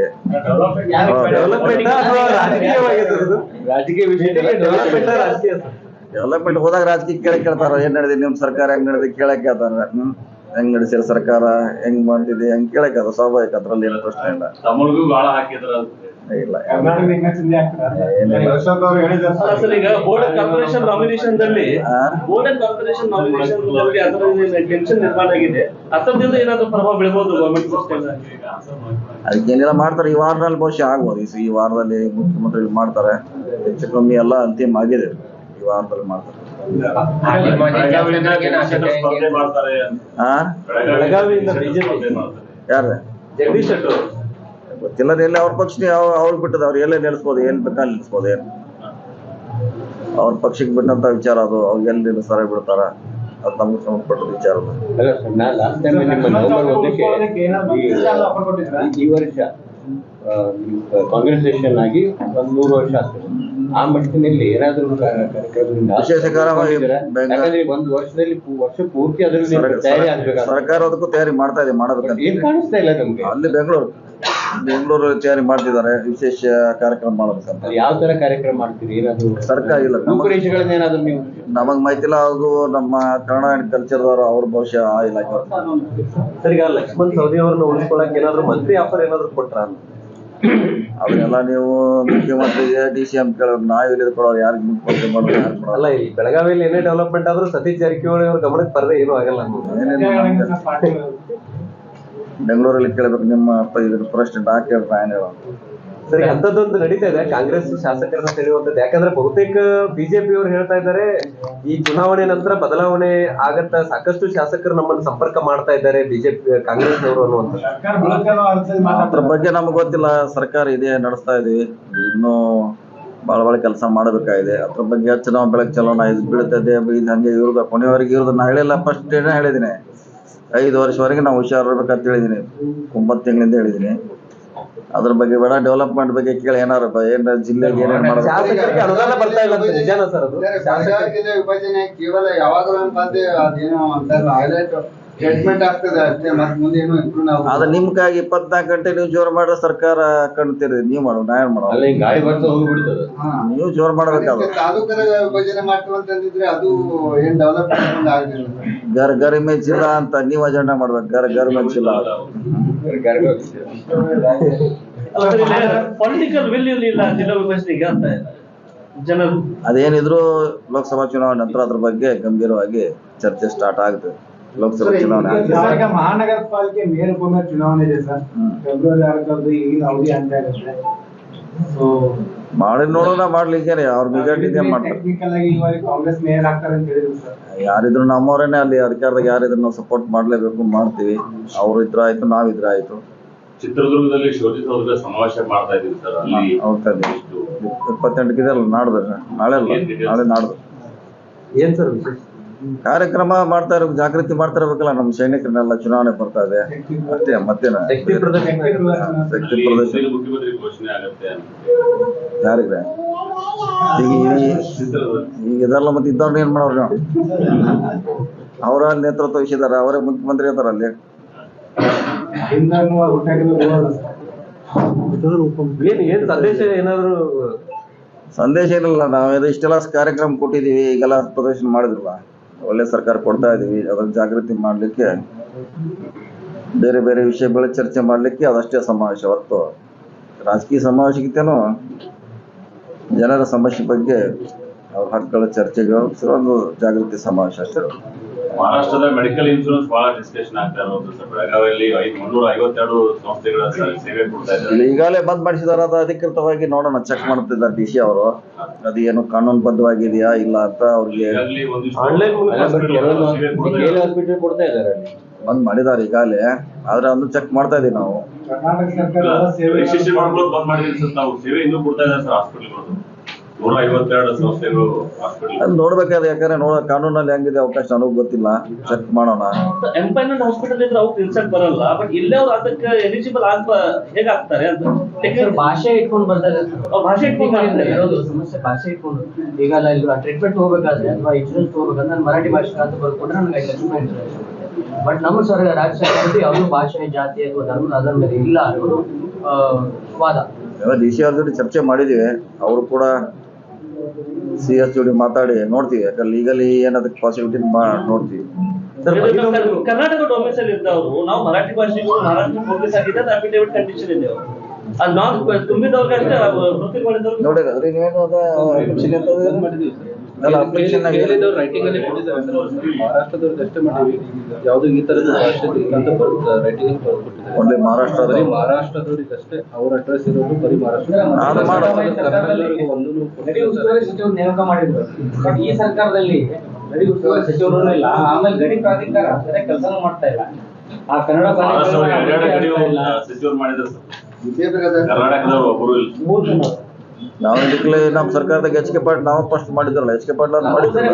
ಡೆವಲಪ್ಮೆಂಟ್ ಹೋದಾಗ ರಾಜಕೀಯ ಕೇಳಕ್ ಕೇಳ್ತಾರ ಏನ್ ನಡೆದಿ ನಿಮ್ ಸರ್ಕಾರ ಹೆಂಗ್ ನಡೆದಿ ಕೇಳಕ್ ಕೇಳ್ತಾರ. ಹ್ಮ್. ಹೆಂಗ್ ನಡೆಸಿರ ಸರ್ಕಾರ? ಹೆಂಗ್ ಮಾಡ್ತಿದೆ ಹೆಂಗ್ ಕೇಳಕ್ ಅದು ಸ್ವಾಭಾವಿಕ? ಅದ್ರಲ್ಲಿ ಏನು ಪ್ರಶ್ನೆ ಇಲ್ಲ. ಅದಕ್ಕೇನಿಲ್ಲ ಗಾಳ ಹಾಕಿದ್ರ ಇಲ್ಲ. ಕರ್ನಾಟಕದ ಹೆಂಗ ಚಿಂತೆ ಆಗ್ತದೆ ಏನಿಲ್ಲ. ಅಶೋಕ್ ಅವರು ಹೇಳಿದ್ದಾರೆ ಅಲ್ಲ ಸರ್ ಈಗ ಬೋರ್ಡ್ ಕಾರ್ಪೊರೇಷನ್ ನಾಮಿನೇಷನ್ ದಲ್ಲಿ ಬೋರ್ಡ್ ಕಾರ್ಪೊರೇಷನ್ ನಾಮಿನೇಷನ್ ದಲ್ಲಿ ಅದರ ಟೆನ್ಷನ್ ನಿರ್ಮಾಣ ಆಗಿದೆ. ಅದರಿಂದ ಏನಾದ್ರು ಪ್ರಭಾವ ಬೀಳ್ಬೋದು ಅದಕ್ಕೇನೆಲ್ಲ ಮಾಡ್ತಾರೆ. ಈ ವಾರದಲ್ಲಿ ಬಹುಶಃ ಆಗ್ಬೋದು. ಈ- ವಾರದಲ್ಲಿ ಮುಖ್ಯಮಂತ್ರಿಗಳು ಮಾಡ್ತಾರೆ. ಹೆಚ್ಚು ಕಮ್ಮಿ ಎಲ್ಲ ಅಂತಿಮ ಆಗಿದೆ. ಈ ವಾರದಲ್ಲಿ ಮಾಡ್ತಾರೆ. ಸ್ಪರ್ಧೆ ಮಾಡ್ತಾರೆ ಹಾ ಬೆಳಗಾವಿಯಿಂದ BJP. ಸ್ಪರ್ಧೆ ಮಾಡ್ತಾರೆ. ಯಾರು ಜಗದೀಶ್ ಶೆಟ್ಟರ್ ಗೊತ್ತಿಲ್ಲ ಎಲ್ಲಿ ಅವ್ರ ಪಕ್ಷ ಅವ್ರು ಅವ್ರು ಬಿಟ್ಟದ ಅವ್ರು ಎಲ್ಲೇ ನಿಲ್ಲಿಸ್ಬೋದು ಏನ್ ಬೇಕಾದ್ರೆ ನಿಲ್ಲಿಸ್ಬೋದು ಏನು? ಅವ್ರ ಪಕ್ಷಕ್ಕೆ ಬಿಟ್ಟಂತ ವಿಚಾರ ಅದು ಅವ್ರು ಎಲ್ಲಿ ನಿಲ್ಲಿಸ್ತಾರ ಬಿಡ್ತಾರ? ಅದು ನಮ್ಗೆ ಸಂಬಂಧಪಟ್ಟ ವಿಚಾರ ಅದು. ಈ ವರ್ಷ ಕಾಂಗ್ರೆಸ್ ಆಗಿ ಒಂದ್ ಮೂರು ವರ್ಷ ಆಗ್ತದೆ. ಆ ಮಟ್ಟಿನಲ್ಲಿ ಏನಾದ್ರೂ? ಯಾಕಂದ್ರೆ ಒಂದು ವರ್ಷದಲ್ಲಿ ವರ್ಷ ಪೂರ್ತಿ ಅದರಲ್ಲಿ ತಯಾರಿ ಆಗ್ಬೇಕಾಗ್ತದೆ. ಸರ್ಕಾರ ಅದಕ್ಕೂ ತಯಾರಿ ಮಾಡ್ತಾ ಇದೆ ಮಾಡೋದಕ್ಕೆ ಏನ್ ಕಾಣಿಸ್ತಾ ಇಲ್ಲ ನಮ್ಗೆ? ಅಲ್ಲಿ ಬೆಂಗಳೂರು. ಬೆಂಗಳೂರು ತಯಾರಿ ಮಾಡ್ತಿದ್ದಾರೆ ವಿಶೇಷ ಕಾರ್ಯಕ್ರಮ ಮಾಡ್ಬೇಕಂತ. ಯಾವ ತರ ಕಾರ್ಯಕ್ರಮ ಮಾಡ್ತೀರಿ? ಏನಾದ್ರು ಸರ್ಕಾರ ಇಲ್ಲ ಏನಾದ್ರು ನೀವು ನಮಗ್ ಮಾಹಿತಿ ಇಲ್ಲ ಅದು ನಮ್ಮ ಕನ್ನಡ ಅಂಡ್ ಕಲ್ಚರ್ ಅವರು ಅವ್ರ ಬಹುಶಃ ಆ ಇಲಾಖೆ. ಸರ್ ಈಗ ಲಕ್ಷ್ಮಣ್ ಸವದಿ ಅವ್ರನ್ನ ಉಳಿಸ್ಕೊಳಕ್ ಏನಾದ್ರು ಮಂತ್ರಿ ಆಫರ್ ಏನಾದ್ರು ಕೊಟ್ರ ಅದನ್ನೆಲ್ಲ ನೀವು ಮುಖ್ಯಮಂತ್ರಿಗೆ ಡಿ ಸಿ ಎಂ ಕೇಳೋರು ನಾವು ಇಲ್ಲಿ ಕೊಡೋರು ಯಾರಿಗೆ ಮುಖ್ಯಮಂತ್ರಿ ಮಾಡೋರು ಯಾರು ಕೊಡೋರು ಅಲ್ಲ ಇಲ್ಲಿ ಬೆಳಗಾವಿಯಲ್ಲಿ ಏನೇ ಡೆವಲಪ್ಮೆಂಟ್ ಆದ್ರೂ ಸತೀಶ್ ಜಾರಕಿಹೊಳಿ ಅವ್ರ ಗಮನಕ್ಕೆ ಬರದೆ ಏನೂ ಆಗಲ್ಲ ಬೆಂಗಳೂರಲ್ಲಿ ಕೇಳಬೇಕು ನಿಮ್ಮ ಅಪ್ಪ ಇದ್ರ ಪ್ರೆಸಿಡೆಂಟ್ ಆ ಕೇಳ್ತಾ ನಾನು. ಹೇಳೋದು. ಸರ್ ಅಂತದ್ದೊಂದು ನಡೀತಾ ಇದೆ. ಕಾಂಗ್ರೆಸ್ ಶಾಸಕರನ್ನ ಸೆಳೆಯುವಂಥದ್ದು. ಯಾಕಂದ್ರೆ ಬಹುತೇಕ ಬಿಜೆಪಿ ಅವರು ಹೇಳ್ತಾ ಇದ್ದಾರೆ, ಈ ಚುನಾವಣೆ ನಂತರ ಬದಲಾವಣೆ ಆಗತ್ತ ಸಾಕಷ್ಟು ಶಾಸಕರು ನಮ್ಮನ್ನು ಸಂಪರ್ಕ ಮಾಡ್ತಾ ಇದ್ದಾರೆ ಬಿಜೆಪಿ ಕಾಂಗ್ರೆಸ್ ಅವರು ಅನ್ನುವಂತ ಅದ್ರ ಬಗ್ಗೆ ನಮ್ಗೆ ಗೊತ್ತಿಲ್ಲ. ಸರ್ಕಾರ ಇದೆ, ನಡೆಸ್ತಾ ಇದೀವಿ ಇನ್ನು ಭಾಳ ಭಾಳ ಕೆಲಸ ಮಾಡಬೇಕಾಗಿದೆ. ಅದ್ರ ಬಗ್ಗೆ ನಾವು ಬೆಳಗ್ಗೆ ಚಲೋಣ ಇದು ಬೀಳ್ತದೆ. ಇದು ಹಂಗೆ ಇರುದ ಕೊನೆಯವರೆಗೆ ಇವ್ರದ್ದು ನಾ ಹೇಳಿಲ್ಲ. ಫಸ್ಟ್ ಏನೇ ಹೇಳಿದ್ದೀನಿ. ಐದು ವರ್ಷವರೆಗೆ ನಾವು ಹುಷಾರಿರ್ಬೇಕಂತ ಹೇಳಿದ್ದೀನಿ. ಒಂಬತ್ತು ತಿಂಗಳಿಂದ ಹೇಳಿದ್ದೀನಿ. ಅದ್ರ ಬಗ್ಗೆ ಬೇಡ ಡೆವಲಪ್ಮೆಂಟ್ ಬಗ್ಗೆ ಕೇಳಿ ಏನಾರು ಏನಾರ ಜಿಲ್ಲೆ ಜಿಲ್ಲೆಗೆ ಏನೇನ್ ಮಾಡ್ಬೇಕು? ಶಾಸಕರಿಗೆ ಅನುದಾನ ಬರ್ತಾ ಇಲ್ಲ ಅಂತ ನಿಜಾನ ಸರ್ ಅದು? ವಿಭಜನೆ ಕೇವಲ ಯಾವಾಗಲೂ ಬಂದು ಅದೇನೋ ಒಂಥರ ಹೈಲೈಟ್ ಸ್ಟೇಟ್ಮೆಂಟ್ ಆಗ್ತದೆ ಅಷ್ಟೇ ಮತ್ತೆ ಮುಂದೆ ಏನು ಇಂಪ್ರೂವ್ ಆದ್ರೆ ಆಗುತ್ತೆ ನಿಮ್ಗಾಗಿ ಇಪ್ಪತ್ನಾಲ್ಕು ಗಂಟೆ ನೀವು ಜೋರ್ ಮಾಡ್ರ ಸರ್ಕಾರ ಕಣ್ತೀರಿ ನೀವು ಮಾಡೋ ನಾ ಏನ್ ಮಾಡೋ ನೀವ್ ಗಾಡಿ ಬರ್ತಾ ಹೋಗ್ಬಿಡ್ತದ. ಹಾ. ನೀವು ಜೋರ್ ಮಾಡ್ಬೇಕಾದ್ರೆ ಗರ್ ತಾಲೂಕರ ವಿಭಜನೆ ಮಾಡ್ತೀವಿ ಅಂತಂದಿದ್ರೆ ಅದು ಏನ್ ಡೆವಲಪ್ಮೆಂಟ್ ಆಗಲಿಲ್ಲ. ಗರ್ ಗರಿಮೆ ಜಿಲ್ಲಾ ಅಂತ ನೀವು ಅಜೆಂಡಾ ಮಾಡ್ಬೇಕು ಗರ್ ಗರ್ ಮೆಚ್ಚಿಲ್ಲ ಪೊಲಿಟಿಕಲ್ ವಿಲ್ ಇರಲಿಲ್ಲ ಜಿಲ್ಲಾ ವಿಭಜನೆಗೆ ಅಂತ ಜನರು. ಅದೇನಿದ್ರು ಲೋಕಸಭಾ ಚುನಾವಣೆ ನಂತರ ಅದ್ರ ಬಗ್ಗೆ ಗಂಭೀರವಾಗಿ ಚರ್ಚೆ ಸ್ಟಾರ್ಟ್ ಆಗುತ್ತೆ. ಲೋಕಸಭಾ ಚುನಾವಣೆ ಮಹಾನಗರ ಪಾಲಿಕೆ ಮೇಯರ್ ಪುನರ್ ಚುನಾವಣೆ ಇದೆ ಸರ್. ಫೆಬ್ರವರಿ ಆರಕ್ಕಂದು ಈಗಿನ ಅವಧಿ ಅಂತ ಇರುತ್ತೆ ಸೊ ಮಾಡಿ ನೋಡೋಣ ಮಾಡ್ಲಿಕ್ಕೆ ಅವ್ರ ಮೆಜಾರಿಟಿ ಇದೆ ಮಾಡ್ತಾರೆ. ಕಾಂಗ್ರೆಸ್ ಮೇಯರ್ ಆಗ್ತಾರೆ ಅಂತ ಹೇಳಿದ್ರು ಸರ್. ಯಾರಿದ್ರು ನಮ್ಮವರೇನೆ ಅಲ್ಲಿ ಅಧಿಕಾರದಾಗ ಯಾರಿದ್ರು ನಾವು ಸಪೋರ್ಟ್ ಮಾಡ್ಲೇಬೇಕು ಮಾಡ್ತೀವಿ. ಅವ್ರು ಇದ್ರ ಆಯ್ತು ನಾವಿದ್ರ ಆಯ್ತು. ಚಿತ್ರದುರ್ಗದಲ್ಲಿ ಶೋಧಿತ ಸಮಾವೇಶ ಮಾಡ್ತಾ ಇದ್ದೀವಿ ಸರ್. ಅಲ್ಲಿ ಹೋಗ್ತಾ ಇದ್ದೀವಿ ಎಷ್ಟು ಅಲ್ಲ ನಾಡ್ದು. ನಾಳೆ ಅಲ್ಲ? ನಾಳೆ ನಾಡ್ದು. ಏನ್ ಸರ್ ವಿಶೇಷ? ಕಾರ್ಯಕ್ರಮ ಮಾಡ್ತಾ ಇರೋ ಜಾಗೃತಿ ಮಾಡ್ತಾ ಇರ್ಬೇಕಲ್ಲ ನಮ್ಮ ಸೈನಿಕರನ್ನೆಲ್ಲ ಚುನಾವಣೆ ಬರ್ತಾ ಇದೆ. ಅಷ್ಟೇ ಮತ್ತೇನ ಶಕ್ತಿ ಪ್ರದರ್ಶನ. ಯಾರಿಗ್ರೆ ಈಗ ಇದೆಲ್ಲ ಮತ್ತೆ ಇದ್ದವ್ರನ್ನ ಏನ್ ಮಾಡೋರು ನಾವು? ಅವರ ನೇತೃತ್ವ ವಹಿಸಿದಾರ ಅವರೇ ಮುಖ್ಯಮಂತ್ರಿ ಅದಾರ ಅಲ್ಲಿ. ಹಿಂದೂ ಏನ್ ಏನ್ ಸಂದೇಶ ಏನಾದ್ರು ಸಂದೇಶ ಏನಿಲ್ಲ ನಾವು ಇಷ್ಟೆಲ್ಲ ಕಾರ್ಯಕ್ರಮ ಕೊಟ್ಟಿದೀವಿ ಈಗೆಲ್ಲ ಪ್ರದರ್ಶನ ಮಾಡಿದ್ರಲ್ಲ. ಒಳ್ಳೆ ಸರ್ಕಾರ ಕೊಡ್ತಾ ಇದೀವಿ. ಅದ್ರ ಜಾಗೃತಿ ಮಾಡ್ಲಿಕ್ಕೆ ಬೇರೆ ಬೇರೆ ವಿಷಯಗಳ ಚರ್ಚೆ ಮಾಡ್ಲಿಕ್ಕೆ ಅದಷ್ಟೇ ಸಮಾವೇಶ ಹೊರತು ರಾಜಕೀಯ ಸಮಾವೇಶಕ್ಕಿಂತನೂ ಜನರ ಸಮಸ್ಯೆ ಬಗ್ಗೆ ಅವ್ರ ಹಕ್ಕುಗಳ ಚರ್ಚೆಗೆ ಒಂದು ಜಾಗೃತಿ ಸಮಾವೇಶ ಅಷ್ಟೇ. ಮಹಾರಾಷ್ಟ್ರದ ಮೆಡಿಕಲ್ ಇನ್ಶೂರೆನ್ಸ್ ಬಹಳ ಡಿಸ್ಕಷನ್ ಆಗ್ತಾ ಇರೋದು. ಸರ್ ಬೆಳಗಾವಿಯಲ್ಲಿ ಐದು ಮುನ್ನೂರ ಐವತ್ತೆರಡು ಸಂಸ್ಥೆಗಳ ಸೇವೆ ಕೊಡ್ತಾ ಇದ್ದಾರೆ. ಈಗಾಗಲೇ ಬಂದ್ ಮಾಡಿಸಿದಾರೆ. ಅದು ಅಧಿಕೃತವಾಗಿ ನೋಡೋಣ. ಚೆಕ್ ಮಾಡ್ತಿದ್ದಾರೆ ಡಿ ಸಿ ಅವರು. ಅದು ಏನು ಕಾನೂನುಬದ್ಧವಾಗಿದೆಯಾ ಇಲ್ಲ ಅಂತ ಅವ್ರಿಗೆ ಕೊಡ್ತಾ ಇದ್ದಾರೆ. ಬಂದ್ ಮಾಡಿದಾರೆ ಈಗಾಗಲೇ. ಆದ್ರೆ ಅದನ್ನು ಚೆಕ್ ಮಾಡ್ತಾ ಇದೀವಿ ನಾವು. ಕರ್ನಾಟಕ ಸರ್ಕಾರ ಸೇವೆ ಮಾಡ್ಕೊಳ್ಳೋದು ಬಂದ್ ಮಾಡಿದ್ರೆ ಸರ್ ನಾವು. ಸೇವೆ ಇನ್ನೂ ಕೊಡ್ತಾ ಇದ್ದಾರೆ ಸರ್ ಹಾಸ್ಪಿಟಲ್ಗಳು ನೂರ ಐವತ್ತೆರಡು ಸಂಸ್ಥೆಗಳು ಹಾಸ್ಪಿಟಲ್ ಅದು ನೋಡ್ಬೇಕಾದ್ರೆ ಯಾಕಂದ್ರೆ ನೋಡ ಕಾನೂನಲ್ಲಿ ಹೆಂಗಿದೆ ಅವಕಾಶ ನನಗೂ ಗೊತ್ತಿಲ್ಲ. ಚೆಕ್ ಮಾಡೋಣ. ಎಂಪೈರ್ಮೆಂಟ್ ಹಾಸ್ಪಿಟಲ್ ಇದ್ರೆ ಅವ್ರು ತಿನ್ಸಕ್ ಬರಲ್ಲ ಬಟ್ ಇಲ್ಲೇ ಅವ್ರು ಅದಕ್ಕೆ ಎಲಿಜಿಬಲ್ ಆಗ ಹೇಗಾಗ್ತಾರೆ ಅಂತ ಯಾಕಂದ್ರೆ ಭಾಷೆ ಇಟ್ಕೊಂಡು ಬರ್ತಾರೆ ಅವ್ರು ಭಾಷೆ ಇಟ್ಕೊಂಡು ಮಾಡ್ತಾರೆ. ಇರೋದು ಸಮಸ್ಯೆ ಭಾಷೆ ಇಟ್ಕೊಂಡು. ಈಗ ಅಲ್ಲ ಇಲ್ಲಿ ಟ್ರೀಟ್ಮೆಂಟ್ ಹೋಗ್ಬೇಕಾದ್ರೆ ಅಥವಾ ಇನ್ಶೂರೆನ್ಸ್ ಹೋಗ್ಬೇಕಂದ್ರೆ ನಾನು ಮರಾಠಿ ಭಾಷೆ ಅಂತ ಬರ್ಕೊಂಡ್ರೆ ನನಗೆ ಐದು ಲಕ್ಷ ರೂಪಾಯಿ ಇನ್ಶೂರೆನ್ಸ್ ಬಟ್ ನಮ್ಮ ಸರ್ ರಾಜ್ಯ ಸರ್ಕಾರದಲ್ಲಿ ಯಾವುದೋ ಭಾಷೆ ಜಾತಿ ಅಥವಾ ಧರ್ಮದ ಅದರ ಮೇಲೆ ಇಲ್ಲ ಅನ್ನೋದು ಆ, ವಾದ. ಡಿ ಸಿ ಅವ್ರ ಜೊತೆ ಚರ್ಚೆ ಮಾಡಿದೀವಿ. ಅವರು ಕೂಡ ಸಿ ಎಸ್ ಜೋಡಿ ಮಾತಾಡಿ ನೋಡ್ತೀವಿ. ಯಾಕಂದ್ರೆ ಲೀಗಲಿ ಏನದಕ್ಕೆ ಪಾಸಿಬಿಲಿಟಿ ನೋಡ್ತೀವಿ. ಕರ್ನಾಟಕ ಕರ್- ಕರ್ನಾಟಕ ಡೊಮಿಸೈಲ್ ಇದ್ದವರು ನಾವು ಮರಾಠಿ ಭಾಷೆಗಳು ಮಹಾರಾಷ್ಟ್ರ ಪೊಲೀಸ್ ಆಗಿದೆ ಅದು ಅಫಿಡೇವಿಟ್ ಕಂಡೀಷನ್ ಇದೆ ಅವ್ರು. ಅದು ನಾವು ತುಂಬಿದವ್ರಿಗೆ ಅಷ್ಟೇ ಮಾಡಿದವ್ರಿಗೆ ನೋಡಿದ್ರಿ ನೀವೇನು ಅದ application ಆಗಿ- ಕೇಳಿದವ್ರು ರೈಟಿಂಗ್ ಅಲ್ಲಿ ಮಹಾರಾಷ್ಟ್ರದವ್ರದ್ದು ಅಷ್ಟೇ ಮಾಡಿವಿ ಯಾವ್ದು ಈ ತರದ ಭಾಷೆ ಇಲ್ಲ ಅಂತ ಬರುತ್ತೆ ರೈಟಿಂಗ್ ಅಲ್ಲಿ ಬರ್ಕೊಟ್ಟಿದ್ದಾರೆ ಮಹಾರಾಷ್ಟ್ರದಲ್ಲಿ ಮಹಾರಾಷ್ಟ್ರದವ್ರಿಗೆ ಅಷ್ಟೇ ಅವ್ರ ಅಡ್ರೆಸ್ ಇರೋದು ಬರೀ ಮಹಾರಾಷ್ಟ್ರ. ನೇಮಕ ಮಾಡಿದ್ರು. ಬಟ್ ಈ ಸರ್ಕಾರದಲ್ಲಿ ಗಡಿ ಉಸ್ತುವಾರಿ ಸಚಿವರು ಇಲ್ಲ. ಆಮೇಲೆ ಗಡಿ ಪ್ರಾಧಿಕಾರ ಸರಿಯಾಗಿ ಕೆಲಸನೂ ಮಾಡ್ತಾ ಇಲ್ಲ. ಆ ಕನ್ನಡ ಸಚಿವರು ಮಾಡಿದ್ರು ಕರ್ನಾಟಕದವ್ರು ಒಬ್ಬರು ಇಲ್ಲ. ನಾವು ಇದಕ್ಕೆ ನಮ್ಮ ಸರ್ಕಾರದಾಗ ಎಚ್ ಕೆ ಪಾಟೀಲ್ ನಾವು ಫಸ್ಟ್ ಮಾಡಿದ್ರಲ್ಲ ಎಚ್ ಕೆ ಪಾಟೀಲ್ ಅವ್ರು ಮಾಡಿದ್ರಲ್ಲ.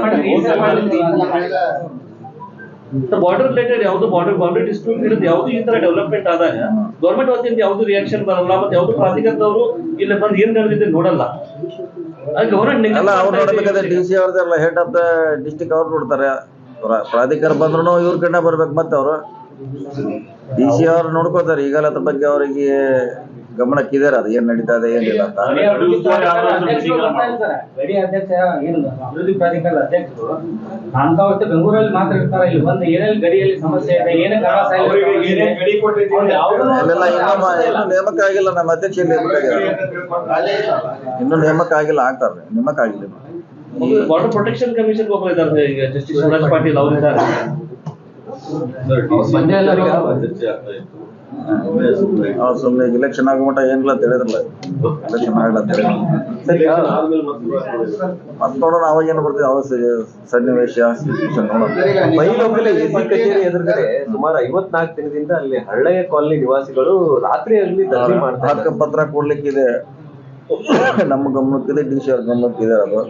ಬಾರ್ಡರ್ ರಿಲೇಟೆಡ್ ಯಾವುದು ಬಾರ್ಡರ್ ಬಾರ್ಡರ್ ಡಿಸ್ಪ್ಯೂಟ್ ಇರೋದು ಯಾವುದು ಈ ತರ ಡೆವಲಪ್ಮೆಂಟ್ ಆದಾಗ ಗೌರ್ಮೆಂಟ್ ವತಿಯಿಂದ ಯಾವುದು ರಿಯಾಕ್ಷನ್ ಬರಲ್ಲ ಮತ್ತೆ ಯಾವ್ದು ಪ್ರಾಧಿಕಾರದವರು ಇಲ್ಲಿ ಬಂದು ಏನ್ ನಡೆದಿದೆ ನೋಡಲ್ಲ. ಎಲ್ಲ ಅವ್ರು ನೋಡ್ಬೇಕಾದ್ರೆ ಡಿ ಸಿ ಅವ್ರದ್ದೆಲ್ಲ ಹೆಡ್ ಆಫ್ ದ ಡಿಸ್ಟಿಕ್ ಅವ್ರು ನೋಡ್ತಾರೆ. ಪ್ರ- ಪ್ರಾಧಿಕಾರ ಬಂದ್ರು ಇವ್ರ ಕಡೆ ಬರ್ಬೇಕು ಮತ್ತೆ ಅವರು. ಡಿ ಸಿ ಅವ್ರು ನೋಡ್ಕೋತಾರೆ ಈಗಲ್ಲ ಅದ್ರ ಬಗ್ಗೆ ಅವರಿಗೆ ಗಮನಕ್ಕಿದ್ದಾರೆ ಅದು ಏನ್ ನಡೀತಾ ಇದೆ ಏನಿಲ್ಲ ಅಂತ ಗಡಿ ಅಧ್ಯಕ್ಷ ಏನು ಅಭಿವೃದ್ಧಿ ಪ್ರಾಧಿಕಾರದ ಅಧ್ಯಕ್ಷರು ಬೆಂಗಳೂರಲ್ಲಿ ಮಾತ್ರ ಇರ್ತಾರೆ ಇಲ್ಲಿ ಬಂದು ಏನೇನು ಗಡಿಯಲ್ಲಿ ಸಮಸ್ಯೆ ಇದೆ ಏನೇ ಇನ್ನೂ ನೇಮಕ ಆಗಿಲ್ಲ ನಮ್ಮ ಅಧ್ಯಕ್ಷ ನೇಮಕ ಆಗಿಲ್ಲ ಇನ್ನೂ ನೇಮಕ ಆಗಿಲ್ಲ ಆಗ್ತಾರೆ ನೇಮಕ ಆಗಿಲ್ಲ. ಬಾರ್ಡರ್ ಪ್ರೊಟೆಕ್ಷನ್ ಕಮಿಷನ್ ಒಬ್ಬರು ಇದ್ದಾರೆ ಈಗ ಜಸ್ಟಿಸ್ ಶಿವರಾಜ್ ಪಾಟೀಲ್ ಅವರು ಇದ್ದಾರೆ ಬಂದೇ ಅವ್ರು ಸುಮ್ಮನೆ ಇಲೆಕ್ಷನ್ ಆಗೋ ಮಟ್ಟ ಏನಿಲ್ಲ ಅಂತ ಹೇಳಿದ್ರಲ್ಲ. ಇಲೆಕ್ಷನ್ ಆಗಲ್ಲ ಹೇಳಿದ್ರು. ಮತ್ತೆ ನೋಡೋಣ ಅವಾಗ ಏನು ಬರ್ತೀವಿ ಅವಾಗ ಸನ್ನಿವೇಶ ಬೈಲೊಂಗಲ ಎಸಿ ಕಚೇರಿ ಎದುರುಗಡೆ ಸುಮಾರು ಐವತ್ನಾಲ್ಕು ದಿನದಿಂದ ಅಲ್ಲಿ ಹಳ್ಳೆಯ ಕಾಲನಿ ನಿವಾಸಿಗಳು ರಾತ್ರಿ ಅಲ್ಲಿ ಮಾಡ್ತಾ ಹಕ್ಕ ಇದ್ದಾರೆ. ಪತ್ರ ಕೊಡ್ಲಿಕ್ಕಿದೆ. ನಮ್ಮ ಗಮನಕ್ಕಿದೆ ಡಿ ಸಿ ಅವ್ರ ಗಮನಕ್ಕಿದೆ ಅದು.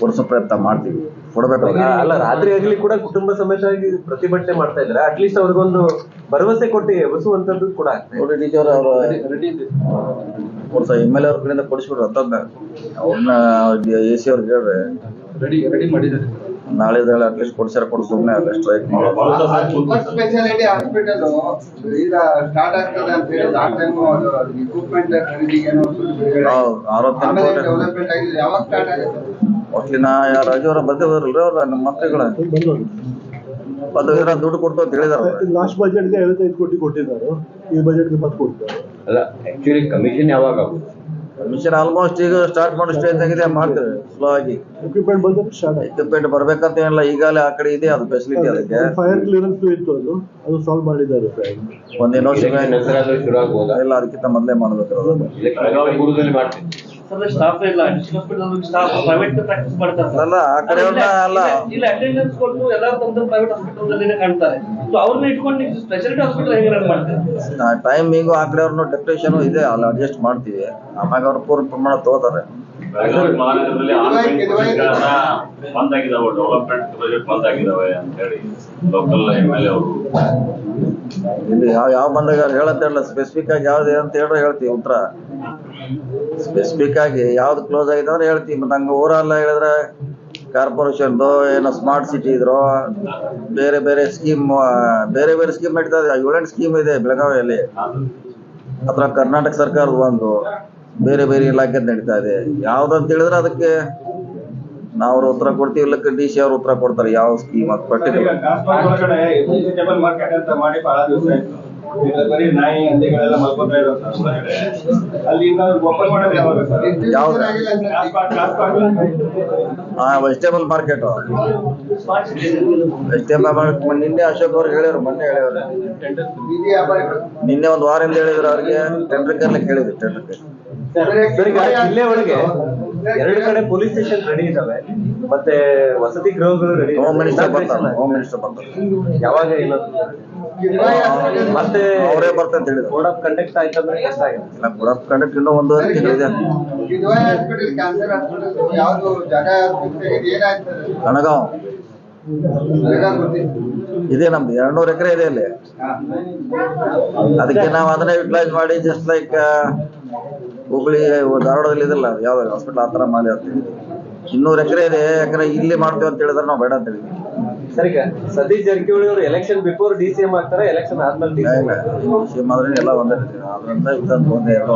ಕೊಡಿಸೋ ಪ್ರಯತ್ನ ಮಾಡ್ತೀವಿ. ಕೊಡ್ಬೇಕು. ಅಲ್ಲ ರಾತ್ರಿ ಆಗ್ಲಿ ಕೂಡ ಕುಟುಂಬ ಸಮೇತವಾಗಿ ಪ್ರತಿಭಟನೆ ಮಾಡ್ತಾ ಇದ್ದಾರೆ. ಅಟ್ಲೀಸ್ಟ್ ಅವ್ರಿಗೊಂದು ಭರವಸೆ ಕೊಟ್ಟು ಎಬಸುವಂತದ್ದು ಕೂಡ ಆಗ್ತದೆ ಟೀಚರ್ ಅವ್ರು ಎಂ ಎಲ್ ಎ ಅವ್ರ ಕಡೆಯಿಂದ ಕೊಡಿಸ್ಬಿಡ್ರಿ ಅಂತಂದ ಅವ್ರನ್ನ ಎ ಸಿ ಅವ್ರಿಗೆ ಹೇಳ್ರಿ ರೆಡಿ ರೆಡಿ ಮಾಡಿದ್ದಾರೆ. ನಾಳೆ ಅಟ್ಲೀಸ್ಟ್ ಕೊಡ್ಸ್ಯಾರ ಕೊಡು ಸುಮ್ಮನೆ ಅಲ್ಲ ಸ್ಟ್ರೈಕ್ ಮಾಡೋದು ಸ್ಪೆಷಾಲಿಟಿ ಹಾಸ್ಪಿಟಲ್ ಈಗ ಸ್ಟಾರ್ಟ್ ಆಗ್ತದೆ ಅಂತ ಹೇಳಿ ಆ ಟೈಮ್ ಇಕ್ವಿಪ್ಮೆಂಟ್ ಖರೀದಿಗೆ ಏನೋ ದುಡ್ಡು ಬಿಡುಗಡೆ ಆಗಿದೆ. ಅರವತ್ತೆಂಟು ಆಮೇಲೆ ಡೆವಲಪ್ಮೆಂಟ್ ಆಗಿದೆ. ಯಾವಾಗ ಸ್ಟಾರ್ಟ್ ಆಗುತ್ತೆ? ಮೋಸ್ಟ್ಲಿ ನಾ ರಾಜು ಅವರ ಬಂದೇ ಹೋದ್ರಲ್ರಿ ಅವ್ರ ನಮ್ಮ ಮಂತ್ರಿಗಳ? ಬಂದು ಇದ್ರ ದುಡ್ಡು ಕೊಡ್ತು ಅಂತ ಹೇಳಿದಾರ ಲಾಸ್ಟ್ ಬಜೆಟ್ಗೆ ಐವತ್ತೈದು ಕೋಟಿ ಕೊಟ್ಟಿದ್ದಾರೆ. ಈ ಬಜೆಟ್ಗೆ ಮತ್ತೆ ಕೊಡ್ತಾರೆ. ಅಲ್ಲ ಆಕ್ಚುಲಿ ಕಮಿಷನ್ ಯಾವಾಗ? ಆಗುತ್ತೆ ಮಿಷನ್ ಆಲ್ಮೋಸ್ಟ್ ಈಗ ಸ್ಟಾರ್ಟ್ ಮಾಡೋ ಸ್ಟೇಜ್ ಆಗಿದೆ ಮಾಡ್ತೀವಿ ಸ್ಲೋ ಆಗಿ. ಎಕ್ವಿಪ್ಮೆಂಟ್ ಬಂದ್ರೆ ಸ್ಟಾರ್ಟ್ ಆಯ್ತು. ಎಕ್ವಿಪ್ಮೆಂಟ್ ಬರ್ಬೇಕಂತ ಏನಿಲ್ಲ ಈಗಲೇ ಆ ಕಡೆ ಇದೆ ಅದು ಫೆಸಿಲಿಟಿ ಅದಕ್ಕೆ. ಫೈರ್ ಕ್ಲಿಯರೆನ್ಸ್ ಇತ್ತು ಅದು. ಅದು ಸಾಲ್ವ್ ಮಾಡಿದ್ದಾರೆ ಒಂದೇನೋ ಇಲ್ಲ ಅದಕ್ಕಿಂತ ಮೊದಲೇ ಮಾಡ್ಬೇಕು. ಸರ್ ಸ್ಟಾಫ್ ಇಲ್ಲ district hospital staff private practice ಮಾಡ್ತಾರೆ sir. ಅಲ್ಲ ಆ ಕಡೆ ಅಲ್ಲ. ಇಲ್ಲ ಅಟೆಂಡೆನ್ಸ್ ಕೊಟ್ಟು ಎಲ್ಲರೂ ತಮ್ಮ ತಮ್ಮ ಪ್ರೈವೇಟ್ ಹಾಸ್ಪಿಟಲ್ ಅಲ್ಲಿನೇ ಕಾಣ್ತಾರೆ. ಸೊ ಅವ್ರನ್ನ ಇಟ್ಕೊಂಡು ನೀವು ಸ್ಪೆಷಾಲಿಟಿ ಹಾಸ್ಪಿಟಲ್ ಹೇಗೆ ರನ್ ಮಾಡ್ತೀರಾ? ಟೈಮಿಂಗು ಆ ಕಡೆ ಅವ್ರನ್ನ ಇದೆ ಅಲ್ಲಿ ಅಡ್ಜಸ್ಟ್ ಮಾಡ್ತೀವಿ. ಆಮ್ಯಾಗ ಅವ್ರು ಪೂರ್ಣ ಪ್ರಮಾಣ ತಗೋತಾರೆ. ಬೆಳಗಾವಿ ಮಹಾನಗರದಲ್ಲಿ ಆನ್ಲೈನ್ ಬಂದ್ ಆಗಿದಾವೆ ಡೆವಲಪ್ಮೆಂಟ್ ಬಜೆಟ್ ಬಂದ್ ಆಗಿದಾವೆ ಅಂತ ಹೇಳಿ ಲೋಕಲ್ ಎಂ ಎಲ್ ಎ ಅವರು. ಇಲ್ಲಿ ಯಾವ ಯಾವ ಬಂದಾಗ ಹೇಳತ್ತೆ ಸ್ಪೆಸಿಫಿಕ್ ಆಗಿ ಯಾವ್ದು ಅಂತ ಹೇಳಿದ್ರೆ ಹೇಳ್ತೀವಿ ಉತ್ತರ ಸ್ಪೆಸಿಫಿಕ್ ಆಗಿ ಯಾವ್ದು ಕ್ಲೋಸ್ ಆಗಿದೆ ಅಂದ್ರೆ ಹೇಳ್ತೀವಿ ಮತ್ತೆ ಹಂಗ ಓವರಾಲ್ ಹೇಳಿದ್ರೆ ಕಾರ್ಪೊರೇಷನ್ದು ಏನೋ ಸ್ಮಾರ್ಟ್ ಸಿಟಿ ಇದ್ರೋ, ಬೇರೆ ಬೇರೆ ಸ್ಕೀಮ್ ಬೇರೆ ಬೇರೆ ಸ್ಕೀಮ್ ನಡೀತಾ ಇದೆ. ಏಳೆಂಟು ಸ್ಕೀಮ್ ಇದೆ ಬೆಳಗಾವಿಯಲ್ಲಿ. ಅದ್ರ ಕರ್ನಾಟಕ ಸರ್ಕಾರದ ಒಂದು ಬೇರೆ ಬೇರೆ ಇಲಾಖೆ ನಡೀತಾ ಇದೆ. ಯಾವ್ದಂತ ಹೇಳಿದ್ರೆ ಅದಕ್ಕೆ ನಾವು ಉತ್ತರ ಕೊಡ್ತೀವಿ. ಇಲ್ಲಕ್ಕೆ ಡಿ ಸಿ ಅವ್ರ ಉತ್ತರ ಕೊಡ್ತಾರೆ. ಯಾವ ಸ್ಕೀಮ್ ಅದು ಪರ್ಟಿಕ್ಯುಲರ್ ಈಗ ಬರೀ ನಾಯಿ ಹಂದಿಗಳೆಲ್ಲ ಮಲ್ಕೋತಾ ಇರೋ ಸರ್ ಹೊರಗಡೆ ಅಲ್ಲಿ ಓಪನ್ ಮಾಡೋದು ಯಾವಾಗ ಸರ್ ಯಾವ್ದು? ಹಾ ವೆಜಿಟೇಬಲ್ ಮಾರ್ಕೆಟ್ ವೆಜಿಟೇಬಲ್ ಮಾರ್ಕೆಟ್ ನಿನ್ನೆ ಅಶೋಕ್ ಅವ್ರು ಹೇಳಿದ್ರು ಮೊನ್ನೆ ಹೇಳಿದ್ರು ನಿನ್ನೆ ಒಂದು ವಾರದಿಂದ ಹೇಳಿದ್ರು ಅವ್ರಿಗೆ ಟೆಂಡರ್ ಕರ್ಲಿಕ್ಕೆ ಹೇಳಿದ್ರು ಟೆಂಡರ್ ಸರ್, ಈಗ ಜಿಲ್ಲೆ ಒಳಗೆ ಎರಡು ಕಡೆ ಪೊಲೀಸ್ ಸ್ಟೇಷನ್ ರೆಡಿ ಇದಾವೆ. ಮತ್ತೆ ವಸತಿ ಗೃಹಗಳು ರೆಡಿ ಹೋಮ್ ಮಿನಿಸ್ಟರ್ ಬರ್ತಾರೆ ಹೋಮ್ ಮಿನಿಸ್ಟರ್ ಬರ್ತಾರೆ. ಯಾವಾಗ ಇಲ್ಲ ಮತ್ತೆ ಅವರೇ ಬರ್ತಂತ ಅಂತ ಹೇಳಿದ್ರು. ಕೋಡ್ ಆಫ್ ಕಂಡಕ್ಟ್ ಆಯ್ತಂದ್ರೆ ಕಷ್ಟ ಆಗಿದೆ ಇಲ್ಲ ಆಫ್ ಕಂಡಕ್ಟ್ ಇನ್ನೂ ಒಂದು ಇದೆ. ಕಣಗಾವ್. ಇದೆ. ನಮ್ದು ಎರಡ್ನೂರು ಎಕರೆ ಇದೆ ಅಲ್ಲಿ. ಅದಕ್ಕೆ ನಾವು ಅದನ್ನ ಯುಟಿಲೈಸ್ ಮಾಡಿ ಜಸ್ಟ್ ಲೈಕ್ ಹುಬ್ಳಿ ಧಾರವಾಡದಲ್ಲಿ ಇದಲ್ಲ ಯಾವ್ದು ಹಾಸ್ಪಿಟಲ್ ಆ ಥರ ಮಾಡಿ ಅಂತ ಹೇಳಿದ್ವಿ ಇನ್ನೂರು ಎಕರೆ ಇದೆ ಯಾಕಂದ್ರೆ ಇಲ್ಲಿ ಮಾಡ್ತೀವಿ ಅಂತ ಹೇಳಿದ್ರೆ ನಾವು ಬೇಡ ಅಂತ ಹೇಳಿದ್ವಿ ಸರಿ ಸತೀಶ್ ಜಾರಕಿಹೊಳಿ ಅವರು election before D C M ಆಗ್ತಾರೆ ಎಲೆಕ್ಷನ್ ಆದ್ಮೇಲೆ ಸಿಎಂ ಆದ್ರೆ ಎಲ್ಲ ಒಂದೇ ರೀತಿ ಅದರಿಂದ ಇದೊಂದು ಒಂದೇ ಎರಡು.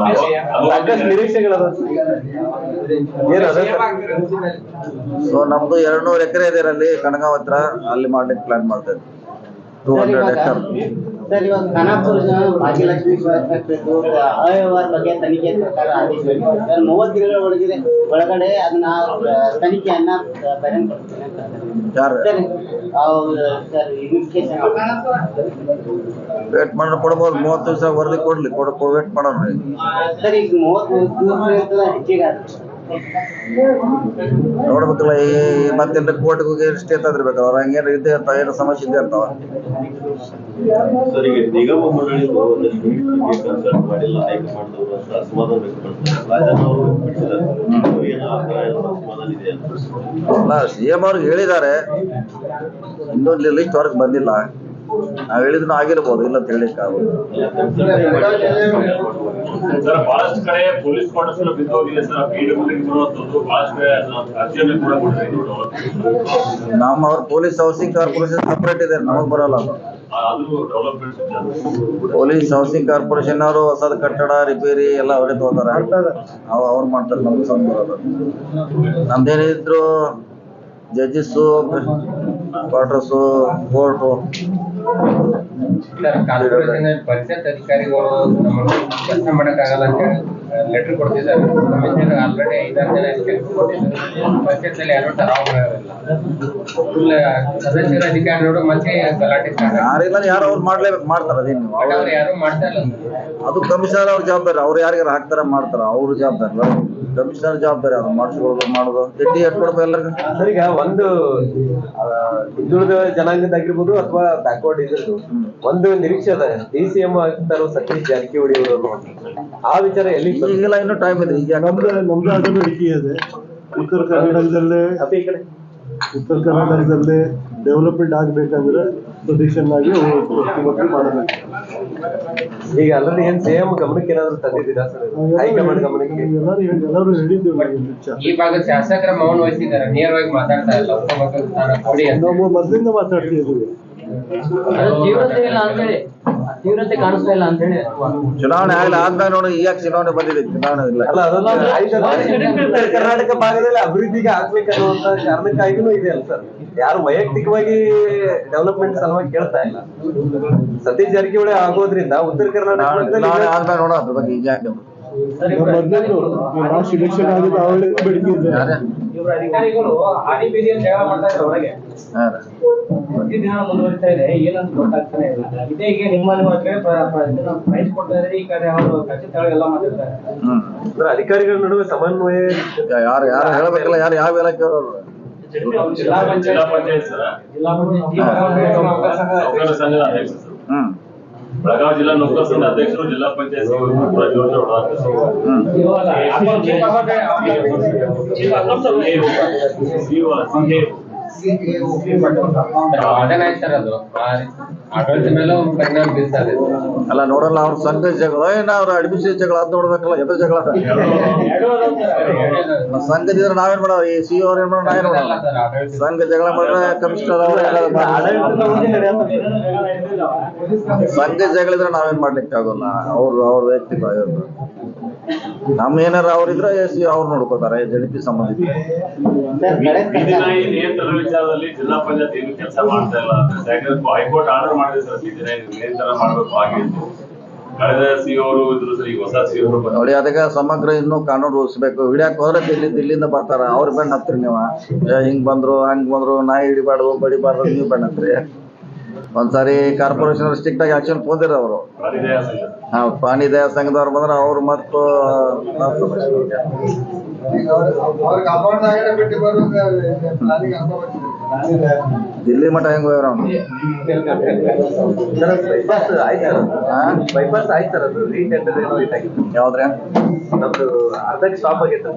ಸಾಕಷ್ಟು ನಿರೀಕ್ಷೆಗಳದ. ಏನದ ಸೊ ನಮ್ದು ಎರಡ್ನೂರು ಎಕರೆ ಇದೆ ಅಲ್ಲಿ ಕನಗಾಂವ್ ಹತ್ರ ಅಲ್ಲಿ ಮಾಡ್ಲಿಕ್ಕೆ ಪ್ಲಾನ್ ಮಾಡ್ತಾ ಇದ್ವಿ. Two hundred acre. ಸರ್ ಇವಾಗ ಖಾನಾಪುರ ಭಾಗ್ಯಲಕ್ಷ್ಮಿ ಅವ್ಯವಹಾರ ಬಗ್ಗೆ ತನಿಖೆ ಸರ್ಕಾರ ಆದೇಶ ಸರ್ ಮೂವತ್ತು ದಿನಗಳ ಒಳಗಿದೆ. ಒಳಗಡೆ ಅದನ್ನ ತನಿಖೆಯನ್ನ ಅಂತ ಸರ್. ವೇಟ್ ಮಾಡಿ ಕೊಡ್ಬೋದು ಮೂವತ್ತು ದಿವಸ ವರದಿ ಕೊಡ್ಲಿ. ಕೊಡ ವೇಟ್ ಮಾಡೋಣ. ಸರ್ ಈಗ ಮೂವತ್ತು ದಿವಸ ಹೆಚ್ಚಿಗೆ ನೋಡ್ಬೇಕಲ್ಲ ಈ ಮತ್ತೆ ಕೋರ್ಟ್ಗೆ ಹೋಗಿ ಸ್ಟೇ ತಂದಿರ್ಬೇಕು ಅವ್ರ ಹಂಗೇನು ಇದ್ದೇ ಇರ್ತಾವ ಏನೋ ಸಮಸ್ಯೆ ಇದ್ದೇ ಇರ್ತಾವ? ಸರ್ ಈಗ ನಿಗಮ ಮಂಡಳಿಗಳು ಒಂದಷ್ಟು ಮೀಟಿಂಗ್ ಕನ್ಸಲ್ಟ್ ಮಾಡಿಲ್ಲ ಹೈಕಮಾಂಡ್ದವರು ಅಂತ ಅಸಮಾಧಾನ ವ್ಯಕ್ತಪಡಿಸಿದ್ದಾರೆ ಸಿ ಎಂ ಅವ್ರಿಗೆ ಹೇಳಿದ್ದಾರೆ ಇನ್ನೊಂದು ಲಿಸ್ಟ್ ಹೊರಗೆ ಬಂದಿಲ್ಲ. ನಾವ್ ಹೇಳಿದ್ರು ಆಗಿರ್ಬೋದು ಇಲ್ಲ ಸರ್ ಬಹಳಷ್ಟು ಕಡೆ ಪೊಲೀಸ್ ಬಿದ್ದೋಗಿದೆ ಸರ್. ನಮ್ಮ ಅವ್ರ ಪೊಲೀಸ್ ಹೌಸಿಂಗ್ ಕಾರ್ಪೊರೇಷನ್ ಸಪ್ರೇಟ್ ಇದೆ ನಮಗ್ ಬರಲ್ಲ ಪೊಲೀಸ್ ಹೌಸಿಂಗ್ ಕಾರ್ಪೊರೇಷನ್ ಅವರು ಹೊಸದ ಕಟ್ಟಡ ರಿಪೇರಿ ಎಲ್ಲ ಅವರೇ ತಗೋತಾರ. ಅವ್ ಅವ್ರು ಮಾಡ್ತಾರೆ ನಮ್ಗೆ ಸಂಬಂಧ ನಮ್ದೇನಿದ್ರು judges quarters court corporation panchayat ಅಧಿಕಾರಿಗಳು ನಮ್ಮನ್ನು ಕೆಲಸ ಮಾಡಕ್ಕಾಗಲ್ಲ ಅಂತ ಹೇಳಿ. ಲೆಟರ್ ಕೊಡ್ತಿದ್ದಾರೆ. ಕಮಿಷನರ್ ಆಲ್ರೆಡಿ ಐದಾರು ಜನ ಕೆಲಸ ಕೊಟ್ಟಿದ್ದಾರೆ. ಪಂಚಾಯತ್ ಅಲ್ಲಿ ಯಾರು ಫುಲ್ ಸದಸ್ಯರ ಅಧಿಕಾರಿಗಳು ಮತ್ತೆ ಗಲಾಟೆ ಸ್ಟಾರ್ಟ್ ಯಾರಿಲ್ಲ ಯಾರು ಅವ್ರು ಮಾಡ್ಲೇ ಮಾಡ್ತಾರೆ ಅದೇನು ಅವ್ರು ಯಾರು ಮಾಡ್ತಾ ಇಲ್ಲ. ಅದು ಕಮಿಷನರ್ ಅವ್ರ ಜವಾಬ್ದಾರಿ. ಅವ್ರು ಯಾರಿಗಾರ ಹಾಕ್ತಾರ ಮಾಡ್ತಾರ ಅವ್ರ ಜವಾಬ್ದಾರಿ. ಅಲ್ಲ ಕಮಿಷನರ್ ಜವಾಬ್ದಾರಿ ಅದು. ಮಾಡಿಸ್ಕೊಳ್ಳೋದು ಮಾಡೋದು. ಜಡ್ಡಿ ಎಟ್ಕೊಡ್ಬೇಕು ಎಲ್ಲರಿಗೂ ಸರ್ ಈಗ ಒಂದು ಹಿಂದುಳಿದ ಜನಾಂಗದಾಗಿರ್ಬೋದು ಅಥವಾ ಬ್ಯಾಕ್ವರ್ಡ್ ಇದ್ರದ್ದು. ಒಂದು ನಿರೀಕ್ಷೆ ಅದ. ಡಿ ಸಿ ಎಂ ಆಗ್ತಾರೋ ಸತೀಶ್ ಜಾರಕಿಹೊಳಿ ಅವರು ಆ ವಿಚಾರ ಎಲ್ಲಿ ಈಗೆಲ್ಲ ಇನ್ನೂ ಟೈಮ್ ಇದೆ ಈಗ ನಮ್ದು ನಮ್ದು ಅದು ಬೇಡಿಕೆ ಇದೆ. ಉತ್ತರ ಈ ಉತ್ತರ ಕರ್ನಾಟಕದಲ್ಲಿ ಡೆವಲಪ್ಮೆಂಟ್ ಆಗ್ಬೇಕಂದ್ರೆ ಸೊಲ್ಯೂಷನ್ ಆಗಿ ಮಾಡಬೇಕು. ಈಗ ಆಲ್ರೆಡಿ ಏನ್ ಸೇಮ್ ಗಮನಕ್ಕೆ ಏನಾದ್ರು ತಂದಿದ್ದೀರಾ ಸರ್? ಹೈಕಮಾಂಡ್ ಗಮನಕ್ಕೆ? ಎಲ್ಲರೂ ಎಲ್ಲರೂ ಹೇಳಿದ್ದೇವೆ ಈ ಭಾಗದ ಶಾಸಕರ ಮೌನ ವಹಿಸಿದ್ದಾರೆ. ನೇರವಾಗಿ ಮಾತಾಡ್ತಾ ಇಲ್ಲ. ಉಪಮುಖ್ಯ ಸ್ಥಾನ ಕೊಡಿ ಮೊದಲಿಂದ ಮಾತಾಡ್ತಿದ್ದೀವಿ. ತೀವ್ರತೆ ಇಲ್ಲ ಅಂತೇಳಿ ತೀವ್ರತೆ ಕಾಣಿಸ್ತಾ ಇಲ್ಲ ಅಥವಾ ಚುನಾವಣೆ ಆಗಿಲ್ಲ ಆದ್ಮೇಲೆ ನೋಡಿ ಈಗ ಚುನಾವಣೆ ಬಂದಿದೆ? ಚುನಾವಣೆ ಇಲ್ಲ ಕರ್ನಾಟಕ ಭಾಗದಲ್ಲಿ ಅಭಿವೃದ್ಧಿಗೆ ಆಗ್ಬೇಕನ್ನುವಂತ ಕಾರಣಕ್ಕಾಗಿನೂ ಇದೆ ಅಲ್ಲ ಸರ್. ಯಾರು ವೈಯಕ್ತಿಕವಾಗಿ ಡೆವಲಪ್ಮೆಂಟ್ ಸಲುವಾಗಿ ಕೇಳ್ತಾ ಇಲ್ಲ. ಸತೀಶ್ ಜಾರಕಿಹೊಳಿ ಆಗೋದ್ರಿಂದ ಉತ್ತರ ಕರ್ನಾಟಕ ನೋಡೋ ಅದ್ರ ಬಗ್ಗೆ ಈಗ ಮೊದಲು ಲಾಸ್ಟ್ ಇಲೆಕ್ಷನ್ ಅವಳಿ ಅಧಿಕಾರಿಗಳು ಹಾನಿ ಬೀದಿಯಲ್ಲಿ ಜಗಳ ಮಾಡ್ತಾ ಇದ್ದಾರೆ ಒಳಗೆ? ಪ್ರತಿದಿನ ಮುಂದುವರಿತಾ ಇದೆ. ಏನಂತ ಗೊತ್ತಾಗ್ತಾನೆ ಇಲ್ಲ. ಇದೇ ಈಗ ನಿಮ್ಮ ನಿಮ್ಮ ಪ್ರೈಸ್ ಕೊಡ್ತಾ ಇದ್ರೆ ಈ ಕಡೆ ಅವರು ಖಚಿತ ಎಲ್ಲ ಅಂದ್ರೆ ಅಧಿಕಾರಿಗಳ ನಡುವೆ ಸಮನ್ವಯ ಯಾರು ಯಾರು ಹೇಳಬೇಕಲ್ಲ? ಯಾರು ಯಾವ ಇಲಾಖೆ ಅವರು ಜಿಲ್ಲಾ ಪಂಚಾಯತ್ ಜಿಲ್ಲಾ ಪಂಚಾಯತ್. ಸರ್ ಜಿಲ್ಲಾ ಪಂಚಾಯತ್ ಸಂಘದ ಅಧ್ಯಕ್ಷರು ಸರ್ ಹ್ಮ್. ಬೆಳಗಾವಿ ಜಿಲ್ಲಾ ನೌಕರ ಸಂಘದ ಅಧ್ಯಕ್ಷರು ಜಿಲ್ಲಾ ಪಂಚಾಯತ್ ಕೂಡ ಜೋಡಿ ಹೊಡೆದಾಡ್ತಾರೆ ಅಲ್ಲ ನೋಡಲ್ಲ ಅವ್ರ ಸಂಘ ಜಗಳ. ಏನ ಅವ್ರ ಅಡ್ಮಿಷನ್ ಜಗಳ ಅದ್ ನೋಡ್ಬೇಕಲ್ಲ ಎದ್ರ ಜಗಳ? ಸಂಘದಿದ್ರೆ ನಾವೇನ್ ಮಾಡೋ ಈ ಸಿ ಅವ್ರ ಏನ್ ಮಾಡೋ ನಾವೇನ್ ಮಾಡಲ್ಲ ಸಂಘ ಜಗಳ ಮಾಡಿದ್ರೆ ಕಮಿಷನರ್ ಅವ್ರ ಸಂಘ ಜಗಳಿದ್ರೆ ನಾವೇನ್ ಮಾಡ್ಲಿಕ್ಕೆ ಆಗೋಲ್ಲ? ಅವ್ರು ಅವ್ರ ವೈಯಕ್ತಿಕ ಆಗಿರೋದು ನಮ್ ಏನಾರ ಅವ್ರಿದ್ರ ಎಸ್ ಅವ್ರು ನೋಡ್ಕೋತಾರೆ ಜನಿತಿ ಸಂಬಂಧಿತ ವಿಚಾರದಲ್ಲಿ ಜಿಲ್ಲಾ ಪಂಚಾಯತ್ ಏನು ಕೆಲಸ ಮಾಡ್ತಾ ಇಲ್ಲ. ಹೈಕೋರ್ಟ್ ಆರ್ಡರ್ ಮಾಡಿದೆ ಸರ್ ಮಾಡ್ಬೇಕು ಹಾಗೆ. ನೋಡಿ ಅದಕ್ಕೆ ಸಮಗ್ರ ಇನ್ನು ಕಾನೂನು ರೂಪಿಸ್ಬೇಕು. ಹಿಡಿಯಕ್ ಹೋದ್ರೆ ಇಲ್ಲಿಂದ ದಿಲ್ಲಿಂದ ಬರ್ತಾರ. ಅವ್ರ ಬೆಣ್ಣ ಹತ್ರಿ ನೀವು. ಹಿಂಗ್ ಬಂದ್ರು ಹಂಗ್ ಬಂದ್ರು ನಾಯಿ ಹಿಡಿಬಾರ್ದು ಬಡಿಬಾರ್ದು ನೀವು ಬೆಣ್ಣ ಹತ್ರಿ. ಒಂದ್ಸಾರಿ ಕಾರ್ಪೊರೇಷನ್ ಸ್ಟ್ರಿಕ್ಟ್ ಆಗಿ ಆಕ್ಷನ್ ತಗೊಂಡಿರ ಅವರು. ಹಾ ಪ್ರಾಣಿ ದಯಾ ಸಂಘದವ್ರು ಬಂದ್ರೆ ಅವ್ರು ಮತ್ತು ದಿಲ್ಲಿ ಮಠ ಹೆಂಗ್ ಹೋಗ್ಯಾರ ಅವ್ನು? ಬೈಪಾಸ್ ಆಯ್ತು ಸರ್ ಅದು ರೀಟೆಂಡರ್ ಏನೋ ಇದಾಗಿತ್ತು ನಮ್ದು ಅರ್ಧಕ್ಕೆ ಸ್ಟಾಪ್ ಆಗೈತೆ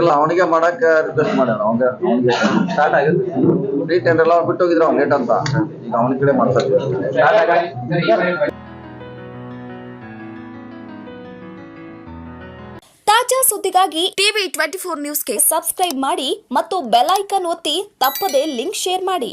ಇಲ್ಲ ಅವನಿಗೆ ಮಾಡಕ್ ರಿಕ್ವೆಸ್ಟ್ ಮಾಡ್ಯಾರ ಅವನಿಗೆ ಸ್ಟಾರ್ಟ್ ಆಗುತ್ತೆ ರೀ ಟೆಂಡರ್ ಎಲ್ಲ ಬಿಟ್ಟು ಹೋಗಿದ್ರು ಅವ್ನು ಲೇಟ್ ಅಂತ. ಈಗ ಅವನ ಕಡೆ ಬಾರಿ ತಾಜಾ ಸುದ್ದಿಗಾಗಿ ಟಿವಿ ಟ್ವೆಂಟಿ ಫೋರ್ ನ್ಯೂಸ್ಗೆ ಸಬ್ಸ್ಕ್ರೈಬ್ ಮಾಡಿ ಮತ್ತು ಬೆಲ್ ಐಕನ್ ಒತ್ತಿ ತಪ್ಪದೇ ಲಿಂಕ್ ಶೇರ್ ಮಾಡಿ.